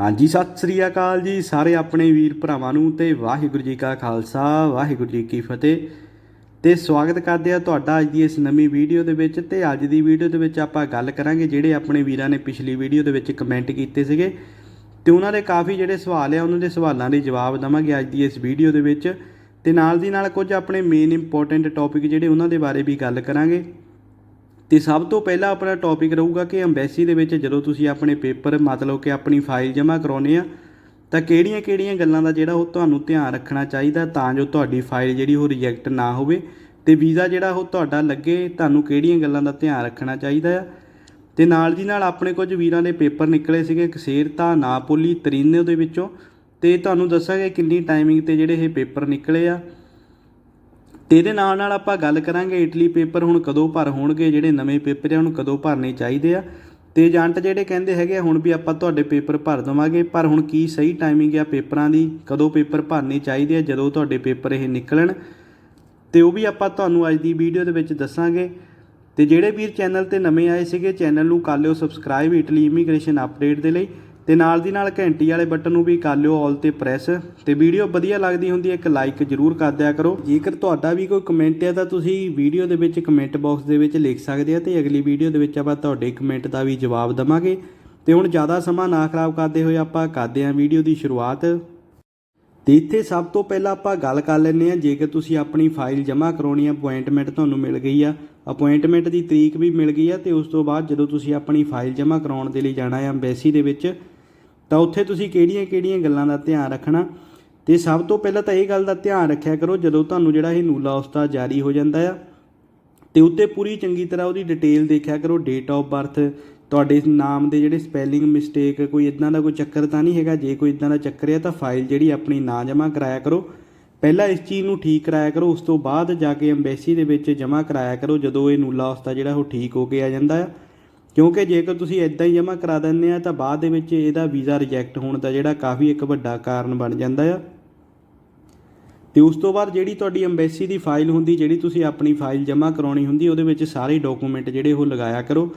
ਹਾਂਜੀ, ਸਤਿ ਸ੍ਰੀ ਅਕਾਲ ਜੀ ਸਾਰੇ ਆਪਣੇ ਵੀਰ ਭਰਾਵਾਂ ਨੂੰ ਤੇ ਵਾਹਿਗੁਰੂ ਜੀ ਕਾ ਖਾਲਸਾ, ਵਾਹਿਗੁਰੂ ਜੀ ਕੀ ਫਤਿਹ। ਤੇ ਸਵਾਗਤ ਕਰਦੇ ਆ ਤੁਹਾਡਾ ਅੱਜ ਦੀ ਇਸ ਨਵੀਂ ਵੀਡੀਓ ਦੇ ਵਿੱਚ ਤੇ ਅੱਜ ਦੀ ਵੀਡੀਓ ਦੇ ਵਿੱਚ ਆਪਾਂ ਗੱਲ ਕਰਾਂਗੇ ਜਿਹੜੇ ਆਪਣੇ ਵੀਰਾਂ ਨੇ ਪਿਛਲੀ ਵੀਡੀਓ ਦੇ ਵਿੱਚ ਕਮੈਂਟ ਕੀਤੇ ਸੀਗੇ। ਤੇ ਉਹਨਾਂ ਦੇ ਕਾਫੀ ਜਿਹੜੇ ਸਵਾਲ ਆ, ਉਹਨਾਂ ਦੇ ਸਵਾਲਾਂ ਦੇ ਜਵਾਬ ਦਵਾਂਗੇ ਅੱਜ ਦੀ ਇਸ ਵੀਡੀਓ ਦੇ ਵਿੱਚ। ਤੇ ਨਾਲ ਦੀ ਨਾਲ ਕੁਝ ਆਪਣੇ ਮੇਨ ਇੰਪੋਰਟੈਂਟ ਟੌਪਿਕ ਜਿਹੜੇ ਉਹਨਾਂ ਦੇ ਬਾਰੇ ਵੀ ਗੱਲ ਕਰਾਂਗੇ। ਅਤੇ ਸਭ ਤੋਂ ਪਹਿਲਾਂ ਆਪਣਾ ਟੋਪਿਕ ਰਹੂਗਾ ਕਿ ਅੰਬੈਸੀ ਦੇ ਵਿੱਚ ਜਦੋਂ ਤੁਸੀਂ ਆਪਣੇ ਪੇਪਰ ਮਤਲਬ ਕਿ ਆਪਣੀ ਫਾਈਲ ਜਮ੍ਹਾਂ ਕਰਾਉਨੇ ਆ, ਤਾਂ ਕਿਹੜੀਆਂ-ਕਿਹੜੀਆਂ ਗੱਲਾਂ ਦਾ ਜਿਹੜਾ ਉਹ ਤੁਹਾਨੂੰ ਧਿਆਨ ਰੱਖਣਾ ਚਾਹੀਦਾ ਤਾਂ ਜੋ ਤੁਹਾਡੀ ਫਾਈਲ ਜਿਹੜੀ ਉਹ ਰਿਜੈਕਟ ਨਾ ਹੋਵੇ ਤੇ ਵੀਜ਼ਾ ਜਿਹੜਾ ਉਹ ਤੁਹਾਡਾ ਲੱਗੇ, ਤੁਹਾਨੂੰ ਕਿਹੜੀਆਂ ਗੱਲਾਂ ਦਾ ਧਿਆਨ ਰੱਖਣਾ ਚਾਹੀਦਾ ਆ। ਤੇ ਨਾਲ ਦੀ ਨਾਲ ਆਪਣੇ ਕੁਝ ਵੀਰਾਂ ਦੇ ਪੇਪਰ ਨਿਕਲੇ ਸੀਗੇ ਕਸੇਰਤਾ ਨਾਪੋਲੀ, ਤਰੀਨੇ ਦੇ ਵਿੱਚੋਂ, ਤੇ ਤੁਹਾਨੂੰ ਦੱਸਾਂਗੇ ਕਿੰਨੀ ਟਾਈਮਿੰਗ ਤੇ ਜਿਹੜੇ ਇਹ ਪੇਪਰ ਨਿਕਲੇ ਆ। ਤੇ ਇਹਦੇ ਨਾਲ ਨਾਲ ਆਪਾਂ ਗੱਲ ਕਰਾਂਗੇ ਇਟਲੀ ਪੇਪਰ ਹੁਣ ਕਦੋਂ ਭਰ ਹੋਣਗੇ ਜਿਹੜੇ ਨਵੇਂ ਪੇਪਰ ਆ ਹੁਣ ਕਦੋਂ ਭਰਨੇ ਚਾਹੀਦੇ ਆ। ਤੇ ਏਜੰਟ ਜਿਹੜੇ ਕਹਿੰਦੇ ਹੈਗੇ ਆ, ਹੁਣ ਵੀ ਆਪਾਂ ਤੁਹਾਡੇ ਪੇਪਰ ਭਰ ਦਵਾਂਗੇ ਪਰ ਹੁਣ ਕੀ ਸਹੀ ਟਾਈਮਿੰਗ ਆ ਪੇਪਰਾਂ ਦੀ ਕਦੋਂ ਪੇਪਰ ਭਰਨੇ ਚਾਹੀਦੇ ਆ ਜਦੋਂ ਤੁਹਾਡੇ ਪੇਪਰ ਇਹ ਨਿਕਲਣ। ਤੇ ਉਹ ਵੀ ਆਪਾਂ ਤੁਹਾਨੂੰ ਅੱਜ ਦੀ ਵੀਡੀਓ ਦੇ ਵਿੱਚ ਦੱਸਾਂਗੇ। ਤੇ ਜਿਹੜੇ ਵੀਰ ਚੈਨਲ ਤੇ ਨਵੇਂ ਆਏ ਸੀਗੇ ਚੈਨਲ ਨੂੰ ਕਰ ਲਿਓ ਸਬਸਕ੍ਰਾਈਬ ਇਟਲੀ ਇਮੀਗ੍ਰੇਸ਼ਨ ਅਪਡੇਟ ਦੇ ਲਈ। ਤੇ ਨਾਲ ਦੀ ਨਾਲ ਘੰਟੀ ਵਾਲੇ ਬਟਨ ਨੂੰ ਵੀ ਕਰ ਲਿਓ ਆਲ ਤੇ ਪ੍ਰੈਸ ਤੇ ਵੀਡੀਓ ਵਧੀਆ ਲੱਗਦੀ ਹੁੰਦੀ ਹੈ, ਇੱਕ ਲਾਈਕ ਜ਼ਰੂਰ ਕਰ ਦਿਆ ਕਰੋ। ਜੇਕਰ ਤੁਹਾਡਾ ਵੀ ਕੋਈ ਕਮੈਂਟ ਹੈ ਤਾਂ ਤੁਸੀਂ ਵੀਡੀਓ ਦੇ ਵਿੱਚ ਕਮੈਂਟ ਬਾਕਸ ਦੇ ਵਿੱਚ ਲਿਖ ਸਕਦੇ ਆ ਤੇ ਅਗਲੀ ਵੀਡੀਓ ਦੇ ਵਿੱਚ ਆਪਾਂ ਤੁਹਾਡੇ ਕਮੈਂਟ ਦਾ ਵੀ ਜਵਾਬ ਦਵਾਂਗੇ। ਤੇ ਹੁਣ ਜ਼ਿਆਦਾ ਸਮਾਂ ਨਾ ਖਰਾਬ ਕਰਦੇ ਹੋਏ ਆਪਾਂ ਕਰਦੇ ਹਾਂ ਵੀਡੀਓ ਦੀ ਸ਼ੁਰੂਆਤ। ਤੇ ਇੱਥੇ ਸਭ ਤੋਂ ਪਹਿਲਾਂ ਆਪਾਂ ਗੱਲ ਕਰ ਲੈਂਦੇ ਹਾਂ, ਜੇਕਰ ਤੁਸੀਂ ਆਪਣੀ ਫਾਈਲ ਜਮ੍ਹਾਂ ਕਰਾਉਣੀ ਹੈ ਅਪਾਇੰਟਮੈਂਟ ਤੁਹਾਨੂੰ ਮਿਲ ਗਈ ਆ। ਅਪਾਇੰਟਮੈਂਟ ਦੀ ਤਰੀਕ ਵੀ ਮਿਲ ਗਈ ਆ ਤੇ ਉਸ ਤੋਂ ਬਾਅਦ ਜਦੋਂ ਤੁਸੀਂ ਆਪਣੀ ਫਾਈਲ ਜਮ੍ਹਾਂ ਕਰਾਉਣ ਦੇ ਲਈ ਜਾਣਾ ਹੈ ਐਮਬੈਸੀ ਦੇ ਵਿੱਚ ਤਾਂ ਉੱਥੇ ਤੁਸੀਂ ਕਿਹੜੀਆਂ-ਕਿਹੜੀਆਂ ਗੱਲਾਂ ਦਾ ਧਿਆਨ ਰੱਖਣਾ? ਤੇ ਸਭ ਤੋਂ ਪਹਿਲਾਂ ਤਾਂ ਇਹ ਗੱਲ ਦਾ ਧਿਆਨ ਰੱਖਿਆ ਕਰੋ, ਜਦੋਂ ਤੁਹਾਨੂੰ ਜਿਹੜਾ ਇਹ ਨੂਲਾ ਉਸਤਾ ਜਾਰੀ ਹੋ ਜਾਂਦਾ ਆ, ਤੇ ਉੱਤੇ ਪੂਰੀ ਚੰਗੀ ਤਰ੍ਹਾਂ ਉਹਦੀ ਡਿਟੇਲ ਦੇਖਿਆ ਕਰੋ ਡੇਟ ਆਫ ਬਰਥ ਤੁਹਾਡੇ ਨਾਮ ਦੇ ਜਿਹੜੇ ਸਪੈਲਿੰਗ ਮਿਸਟੇਕ ਕੋਈ ਇਦਾਂ ਦਾ ਕੋਈ ਚੱਕਰ ਤਾਂ ਨਹੀਂ ਹੈਗਾ, ਜੇ ਕੋਈ ਇਦਾਂ ਦਾ ਚੱਕਰ ਹੈ ਤਾਂ ਫਾਈਲ ਜਿਹੜੀ ਆਪਣੀ ਨਾ ਜਮ੍ਹਾਂ ਕਰਾਇਆ ਕਰੋ। ਪਹਿਲਾਂ ਇਸ ਚੀਜ਼ ਨੂੰ ਠੀਕ ਕਰਾਇਆ ਕਰੋ, ਉਸ ਤੋਂ ਬਾਅਦ ਜਾ ਕੇ ਐਮਬੈਸੀ ਦੇ ਵਿੱਚ ਜਮ੍ਹਾਂ ਕਰਾਇਆ ਕਰੋ, ਜਦੋਂ ਇਹ ਨੂਲਾ ਉਸਤਾ ਜਿਹੜਾ ਉਹ ਠੀਕ ਹੋ ਕੇ ਆ ਜਾਂਦਾ ਆ। ਕਿਉਂਕਿ ਜੇਕਰ ਤੁਸੀਂ ਇਦਾਂ ਹੀ ਜਮ੍ਹਾਂ ਕਰਾ ਦਿੰਦੇ ਆ, ਤਾਂ ਬਾਅਦ ਦੇ ਵਿੱਚ ਇਹਦਾ ਵੀਜ਼ਾ ਰਿਜੈਕਟ ਹੋਣ ਦਾ ਜਿਹੜਾ ਕਾਫੀ ਇੱਕ ਵੱਡਾ ਕਾਰਨ ਬਣ ਜਾਂਦਾ ਆ। ਤੇ ਉਸ ਤੋਂ ਬਾਅਦ ਜਿਹੜੀ ਤੁਹਾਡੀ ਐਮਬੈਸੀ ਦੀ ਫਾਈਲ ਹੁੰਦੀ, ਜਿਹੜੀ ਤੁਸੀਂ ਆਪਣੀ ਫਾਈਲ ਜਮ੍ਹਾਂ ਕਰਾਉਣੀ ਹੁੰਦੀ, ਉਹਦੇ ਵਿੱਚ ਸਾਰੇ ਡਾਕੂਮੈਂਟ ਜਿਹੜੇ ਉਹ ਲਗਾਇਆ ਕਰੋ।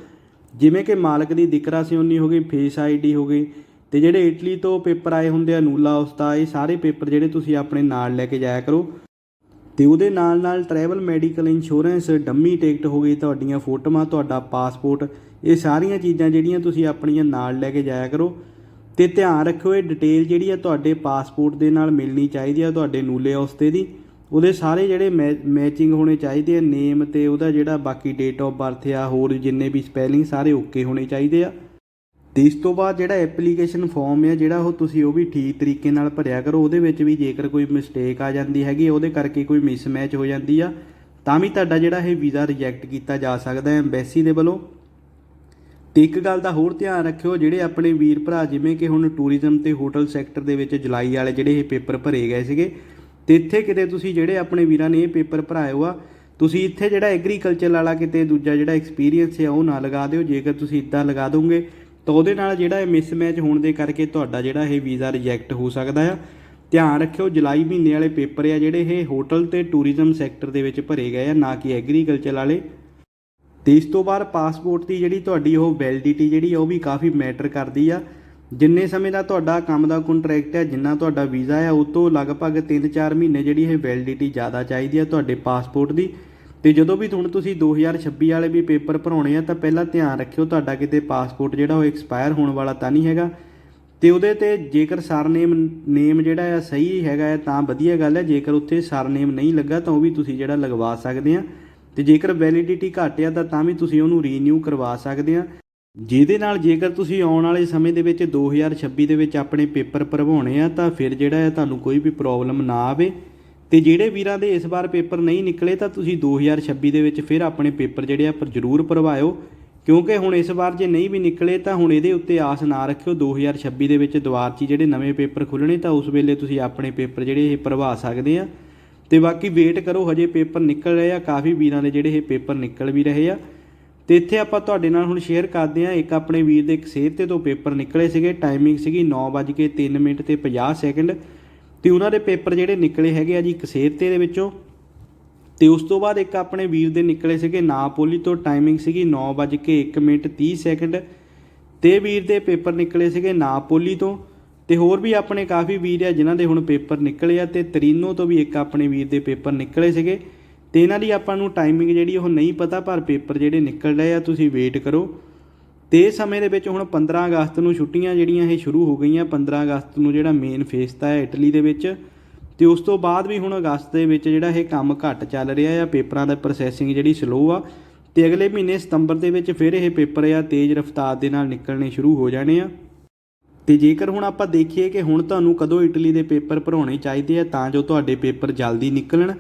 ਜਿਵੇਂ ਕਿ ਮਾਲਕ ਦੀ ਦਿਕਰਾ ਸਿਉਨੀ ਹੋ ਗਈ ਫੇਸ ਆਈਡੀ ਹੋ ਗਈ, ਤੇ ਜਿਹੜੇ ਇਟਲੀ ਤੋਂ ਪੇਪਰ ਆਏ ਹੁੰਦੇ ਆ, ਨੂਲਾ ਉਸਤਾ ਇਹ ਸਾਰੇ ਪੇਪਰ ਜਿਹੜੇ ਤੁਸੀਂ ਆਪਣੇ ਨਾਲ ਲੈ ਕੇ ਜਾਇਆ ਕਰੋ। ਤੇ ਉਹਦੇ ਨਾਲ ਨਾਲ travel medical insurance dummy ticket ਹੋ ਗਈ ਤੁਹਾਡੀਆਂ ਫੋਟੋਆਂ, ਤੁਹਾਡਾ ਪਾਸਪੋਰਟ ਇਹ ਸਾਰੀਆਂ ਚੀਜ਼ਾਂ ਜਿਹੜੀਆਂ ਤੁਸੀਂ ਆਪਣੀਆਂ ਨਾਲ ਲੈ ਕੇ ਜਾਇਆ ਕਰੋ। ਤੇ ਧਿਆਨ ਰੱਖਿਓ, ਇਹ ਡਿਟੇਲ ਜਿਹੜੀ ਆ ਤੁਹਾਡੇ ਪਾਸਪੋਰਟ ਦੇ ਨਾਲ ਮਿਲਣੀ ਚਾਹੀਦੀ ਆ ਤੁਹਾਡੇ ਨੂਲੇ ਉਸਤੇ ਦੀ। ਉਹਦੇ ਸਾਰੇ ਜਿਹੜੇ ਮੈਚਿੰਗ ਹੋਣੇ ਚਾਹੀਦੇ ਆ ਨੇਮ ਤੇ ਉਹਦਾ ਜਿਹੜਾ ਬਾਕੀ ਡੇਟ ਆਫ ਬਰਥ ਆ, ਹੋਰ ਜਿੰਨੇ ਵੀ ਸਪੈਲਿੰਗ ਸਾਰੇ ਓਕੇ ਹੋਣੇ ਚਾਹੀਦੇ ਆ। ਤੇ ਇਸ ਤੋਂ ਬਾਅਦ ਜਿਹੜਾ ਐਪਲੀਕੇਸ਼ਨ ਫਾਰਮ ਹੈ ਜਿਹੜਾ ਉਹ ਤੁਸੀਂ ਉਹ ਵੀ ਠੀਕ ਤਰੀਕੇ ਨਾਲ ਭਰਿਆ ਕਰੋ, ਉਹਦੇ ਵਿੱਚ ਵੀ ਜੇਕਰ ਕੋਈ ਮਿਸਟੇਕ ਆ ਜਾਂਦੀ ਹੈਗੀ, ਉਹਦੇ ਕਰਕੇ ਕੋਈ ਮਿਸਮੈਚ ਹੋ ਜਾਂਦੀ ਆ, ਤਾਂ ਵੀ ਤੁਹਾਡਾ ਜਿਹੜਾ ਇਹ ਵੀਜ਼ਾ ਰਿਜੈਕਟ ਕੀਤਾ ਜਾ ਸਕਦਾ ਹੈ ਐਮਬੈਸੀ ਦੇ ਵੱਲੋਂ। ਤੇ ਇੱਕ ਗੱਲ ਦਾ ਹੋਰ ਧਿਆਨ ਰੱਖਿਓ, ਜਿਹੜੇ ਆਪਣੇ ਵੀਰ ਭਰਾ ਜਿਵੇਂ ਕਿ ਹੁਣ ਟੂਰਿਜ਼ਮ ਤੇ ਹੋਟਲ ਸੈਕਟਰ ਦੇ ਵਿੱਚ ਜੁਲਾਈ ਵਾਲੇ ਜਿਹੜੇ ਇਹ ਪੇਪਰ ਭਰੇ ਗਏ ਸੀਗੇ, ਤੇ ਇੱਥੇ ਕਿਤੇ ਤੁਸੀਂ ਜਿਹੜੇ ਆਪਣੇ ਵੀਰਾਂ ਨੇ ਇਹ ਪੇਪਰ ਭਰਾਇਓ ਆ ਤੁਸੀਂ ਇੱਥੇ ਜਿਹੜਾ ਐਗਰੀਕਲਚਰ ਵਾਲਾ ਕਿਤੇ ਦੂਜਾ ਜਿਹੜਾ ਐਕਸਪੀਰੀਅੰਸ ਹੈ ਉਹ ਨਾ ਲਗਾ ਦਿਓ, ਜੇਕਰ ਤੁਸੀਂ ਇਦਾਂ ਲਗਾ ਦੋਗੇ ਤਾਂ ਉਹਦੇ ਨਾਲ ਜਿਹੜਾ ਇਹ ਮਿਸਮੈਚ ਹੋਣ ਦੇ ਕਰਕੇ ਤੁਹਾਡਾ ਜਿਹੜਾ ਇਹ ਵੀਜ਼ਾ ਰਿਜੈਕਟ ਹੋ ਸਕਦਾ ਆ। ਧਿਆਨ ਰੱਖਿਓ, ਜੁਲਾਈ ਮਹੀਨੇ ਵਾਲੇ ਪੇਪਰ ਆ ਜਿਹੜੇ ਇਹ ਹੋਟਲ ਤੇ ਟੂਰਿਜ਼ਮ ਸੈਕਟਰ ਦੇ ਵਿੱਚ ਭਰੇ ਗਏ ਆ, ਨਾ ਕਿ ਐਗਰੀਕਲਚਰ ਵਾਲੇ। ਤੇ ਇਸ ਤੋਂ ਬਾਅਦ ਪਾਸਪੋਰਟ ਦੀ ਜਿਹੜੀ ਤੁਹਾਡੀ ਉਹ ਵੈਲਿਡਿਟੀ ਜਿਹੜੀ ਆ, ਉਹ ਵੀ ਕਾਫੀ ਮੈਟਰ ਕਰਦੀ ਆ। ਜਿੰਨੇ ਸਮੇਂ ਦਾ ਤੁਹਾਡਾ ਕੰਮ ਦਾ ਕੰਟਰੈਕਟ ਹੈ ਜਿੰਨਾ ਤੁਹਾਡਾ ਵੀਜ਼ਾ ਹੈ ਉਹ ਤੋਂ ਲਗਭਗ 3-4 ਮਹੀਨੇ ਜਿਹੜੀ ਇਹ ਵੈਲਿਡਿਟੀ ਜ਼ਿਆਦਾ ਚਾਹੀਦੀ ਆ ਤੁਹਾਡੇ ਪਾਸਪੋਰਟ ਦੀ। ਤੇ ਜਦੋਂ ਵੀ ਹੁਣ ਤੁਸੀਂ 2026 ਵਾਲੇ ਵੀ ਪੇਪਰ ਭਰਾਉਣੇ ਆ, ਤਾਂ ਪਹਿਲਾਂ ਧਿਆਨ ਰੱਖਿਓ ਤੁਹਾਡਾ ਕਿਤੇ ਪਾਸਪੋਰਟ ਜਿਹੜਾ ਉਹ ਐਕਸਪਾਇਰ ਹੋਣ ਵਾਲਾ ਤਾਂ ਨਹੀਂ ਹੈਗਾ। ਤੇ ਉਹਦੇ ਤੇ ਜੇਕਰ ਸਰਨੇਮ, ਨੇਮ ਜਿਹੜਾ ਆ ਸਹੀ ਹੈਗਾ ਹੈ ਤਾਂ ਵਧੀਆ ਗੱਲ ਹੈ ਜੇਕਰ ਉੱਥੇ ਸਰਨੇਮ ਨਹੀਂ ਲੱਗਾ, ਤਾਂ ਉਹ ਵੀ ਤੁਸੀਂ ਜਿਹੜਾ ਲਗਵਾ ਸਕਦੇ ਆ। ਤੇ ਜੇਕਰ ਵੈਲਿਡਿਟੀ ਘੱਟ ਆ, ਤਾਂ ਤਾਂ ਵੀ ਤੁਸੀਂ ਉਹਨੂੰ ਰੀਨਿਊ ਕਰਵਾ ਸਕਦੇ ਆ। ਜਿਹਦੇ ਨਾਲ ਜੇਕਰ ਤੁਸੀਂ ਆਉਣ ਵਾਲੇ ਸਮੇਂ ਦੇ ਵਿੱਚ 2026 ਦੇ ਵਿੱਚ ਆਪਣੇ ਪੇਪਰ ਭਰਵਾਉਣੇ ਆ, ਤਾਂ ਫਿਰ ਜਿਹੜਾ ਹੈ ਤੁਹਾਨੂੰ ਕੋਈ ਵੀ ਪ੍ਰੋਬਲਮ ਨਾ ਆਵੇ। ਤੇ ਜਿਹੜੇ ਵੀਰਾਂ ਦੇ ਇਸ ਵਾਰ ਪੇਪਰ ਨਹੀਂ ਨਿਕਲੇ ਤਾਂ ਤੁਸੀਂ 2026 ਦੇ ਵਿੱਚ ਫਿਰ ਆਪਣੇ ਪੇਪਰ ਜਿਹੜੇ ਆ ਪਰ ਜ਼ਰੂਰ ਭਰਵਾਇਓ। ਕਿਉਂਕਿ ਹੁਣ ਇਸ ਵਾਰ ਜੇ ਨਹੀਂ ਵੀ ਨਿਕਲੇ ਤਾਂ ਹੁਣ ਇਹਦੇ ਉੱਤੇ ਆਸ ਨਾ ਰੱਖਿਓ। 2026 ਦੇ ਵਿੱਚ ਦੁਬਾਰ 'ਚ ਜਿਹੜੇ ਨਵੇਂ ਪੇਪਰ ਖੁੱਲਣੇ ਤਾਂ ਉਸ ਵੇਲੇ ਤੁਸੀਂ ਆਪਣੇ ਪੇਪਰ ਜਿਹੜੇ ਇਹ ਭਰਵਾ ਸਕਦੇ ਆ। ਤੇ ਬਾਕੀ ਵੇਟ ਕਰੋ, ਹਜੇ ਪੇਪਰ ਨਿਕਲ ਰਹੇ ਆ। ਕਾਫੀ ਵੀਰਾਂ ਦੇ ਜਿਹੜੇ ਇਹ ਪੇਪਰ ਨਿਕਲ ਵੀ ਰਹੇ ਆ। ਤੇ ਇੱਥੇ ਆਪਾਂ ਤੁਹਾਡੇ ਨਾਲ ਹੁਣ ਸ਼ੇਅਰ ਕਰਦੇ ਆ। ਇੱਕ ਆਪਣੇ ਵੀਰ ਦੇ ਇੱਕ ਸਿਹਤ 'ਤੇ ਤੋਂ ਪੇਪਰ ਨਿਕਲੇ ਸੀਗੇ। ਟਾਈਮਿੰਗ ਸੀਗੀ 9:03 ਮਿੰਟ ਤੇ 50 ਸੈਕਿੰਡ ਤੇ ਉਹਨਾਂ ਦੇ ਪੇਪਰ ਜਿਹੜੇ ਨਿਕਲੇ ਹੈਗੇ ਆ ਜੀ ਕਸੇਰਤੇ ਦੇ ਵਿੱਚੋਂ। ਤੇ ਉਸ ਤੋਂ ਬਾਅਦ ਇੱਕ ਆਪਣੇ ਵੀਰ ਦੇ ਨਿਕਲੇ ਸੀਗੇ ਨਾਪੋਲੀ ਤੋਂ ਟਾਈਮਿੰਗ ਸੀਗੀ 9:01 ਮਿੰਟ 30 ਸੈਕਿੰਡ ਤੇ ਵੀਰ ਦੇ ਪੇਪਰ ਨਿਕਲੇ ਸੀਗੇ ਨਾਪੋਲੀ ਤੋਂ। ਤੇ ਹੋਰ ਵੀ ਆਪਣੇ ਕਾਫੀ ਵੀਰ ਆ ਜਿਨ੍ਹਾਂ ਦੇ ਹੁਣ ਪੇਪਰ ਨਿਕਲੇ ਆ ਤੇ ਤਰੀਨੋ ਤੋਂ ਵੀ ਇੱਕ ਆਪਣੇ ਵੀਰ ਦੇ ਪੇਪਰ ਨਿਕਲੇ ਸੀਗੇ। ਤੇ ਇਹਨਾਂ ਦੀ ਆਪਾਂ ਨੂੰ ਟਾਈਮਿੰਗ ਜਿਹੜੀ ਉਹ ਨਹੀਂ ਪਤਾ, ਪਰ ਪੇਪਰ ਜਿਹੜੇ ਨਿਕਲ ਰਹੇ ਆ, ਤੁਸੀਂ ਵੇਟ ਕਰੋ। ਤੇ ਇਸ ਸਮੇਂ ਦੇ ਵਿੱਚ ਹੁਣ 15 ਅਗਸਤ ਨੂੰ ਛੁੱਟੀਆਂ ਜਿਹੜੀਆਂ ਇਹ ਸ਼ੁਰੂ ਹੋ ਗਈਆਂ 15 ਅਗਸਤ ਨੂੰ ਜਿਹੜਾ ਮੇਨ ਫੇਸਤਾ ਹੈ ਇਟਲੀ ਦੇ ਵਿੱਚ। ਤੇ ਉਸ ਤੋਂ ਬਾਅਦ ਵੀ ਹੁਣ ਅਗਸਤ ਦੇ ਵਿੱਚ ਜਿਹੜਾ ਇਹ ਕੰਮ ਘੱਟ ਚੱਲ ਰਿਹਾ ਆ, ਪੇਪਰਾਂ ਦਾ ਪ੍ਰੋਸੈਸਿੰਗ ਜਿਹੜੀ ਸਲੋ ਆ, ਤੇ ਅਗਲੇ ਮਹੀਨੇ ਸਤੰਬਰ ਦੇ ਵਿੱਚ ਫਿਰ ਇਹ ਪੇਪਰ ਆ ਤੇਜ਼ ਰਫ਼ਤਾਰ ਦੇ ਨਾਲ ਨਿਕਲਣੇ ਸ਼ੁਰੂ ਹੋ ਜਾਣੇ ਆ। ਤੇ ਜੇਕਰ ਹੁਣ ਆਪਾਂ ਦੇਖੀਏ ਕਿ ਹੁਣ ਤੁਹਾਨੂੰ ਕਦੋਂ ਇਟਲੀ ਦੇ ਪੇਪਰ ਭਰਾਉਣੇ ਚਾਹੀਦੇ ਆ, ਤਾਂ ਜੋ ਤੁਹਾਡੇ ਪੇਪਰ ਜਲਦੀ ਨਿਕਲਣ।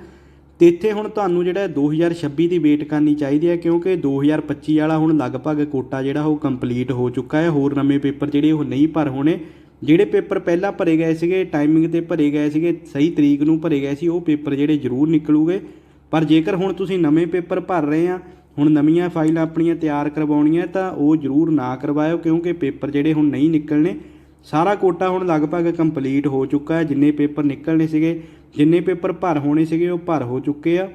ਇੱਥੇ ਹੁਣ ਤੁਹਾਨੂੰ ਜਿਹੜਾ 2026 ਦੀ ਵੇਟ ਕਰਨੀ ਚਾਹੀਦੀ ਹੈ, ਕਿਉਂਕਿ 2025 ਵਾਲਾ ਹੁਣ ਲਗਭਗ ਕੋਟਾ ਜਿਹੜਾ ਉਹ ਕੰਪਲੀਟ ਹੋ ਚੁੱਕਾ ਹੈ। ਹੋਰ ਨਵੇਂ ਪੇਪਰ ਜਿਹੜੇ ਉਹ ਨਹੀਂ ਭਰ ਹੋਣੇ। ਜਿਹੜੇ ਪੇਪਰ ਪਹਿਲਾਂ ਭਰੇ ਗਏ ਸੀਗੇ ਟਾਈਮਿੰਗ ਤੇ ਭਰੇ ਗਏ ਸੀਗੇ, ਸਹੀ ਤਰੀਕ ਨੂੰ ਭਰੇ ਗਏ ਸੀ, ਉਹ ਪੇਪਰ ਜਿਹੜੇ ਜ਼ਰੂਰ ਨਿਕਲੂਗੇ। ਪਰ ਜੇਕਰ ਹੁਣ ਤੁਸੀਂ ਨਵੇਂ ਪੇਪਰ ਭਰ ਰਹੇ ਆ, ਹੁਣ ਨਵੀਆਂ ਫਾਈਲਾਂ ਆਪਣੀਆਂ ਤਿਆਰ ਕਰਵਾਉਣੀਆਂ, ਤਾਂ ਉਹ ਜ਼ਰੂਰ ਨਾ ਕਰਵਾਇਓ, ਕਿਉਂਕਿ ਪੇਪਰ ਜਿਹੜੇ ਹੁਣ ਨਹੀਂ ਨਿਕਲਣੇ। ਸਾਰਾ ਕੋਟਾ ਹੁਣ ਲਗਭਗ ਕੰਪਲੀਟ ਹੋ ਚੁੱਕਾ ਹੈ, ਜਿੰਨੇ ਪੇਪਰ ਨਿਕਲਣੇ ਸੀਗੇ। ਜਿੰਨੇ ਪੇਪਰ ਭਰ ਹੋਣੇ ਸੀਗੇ ਉਹ ਭਰ ਹੋ ਚੁੱਕੇ ਆ।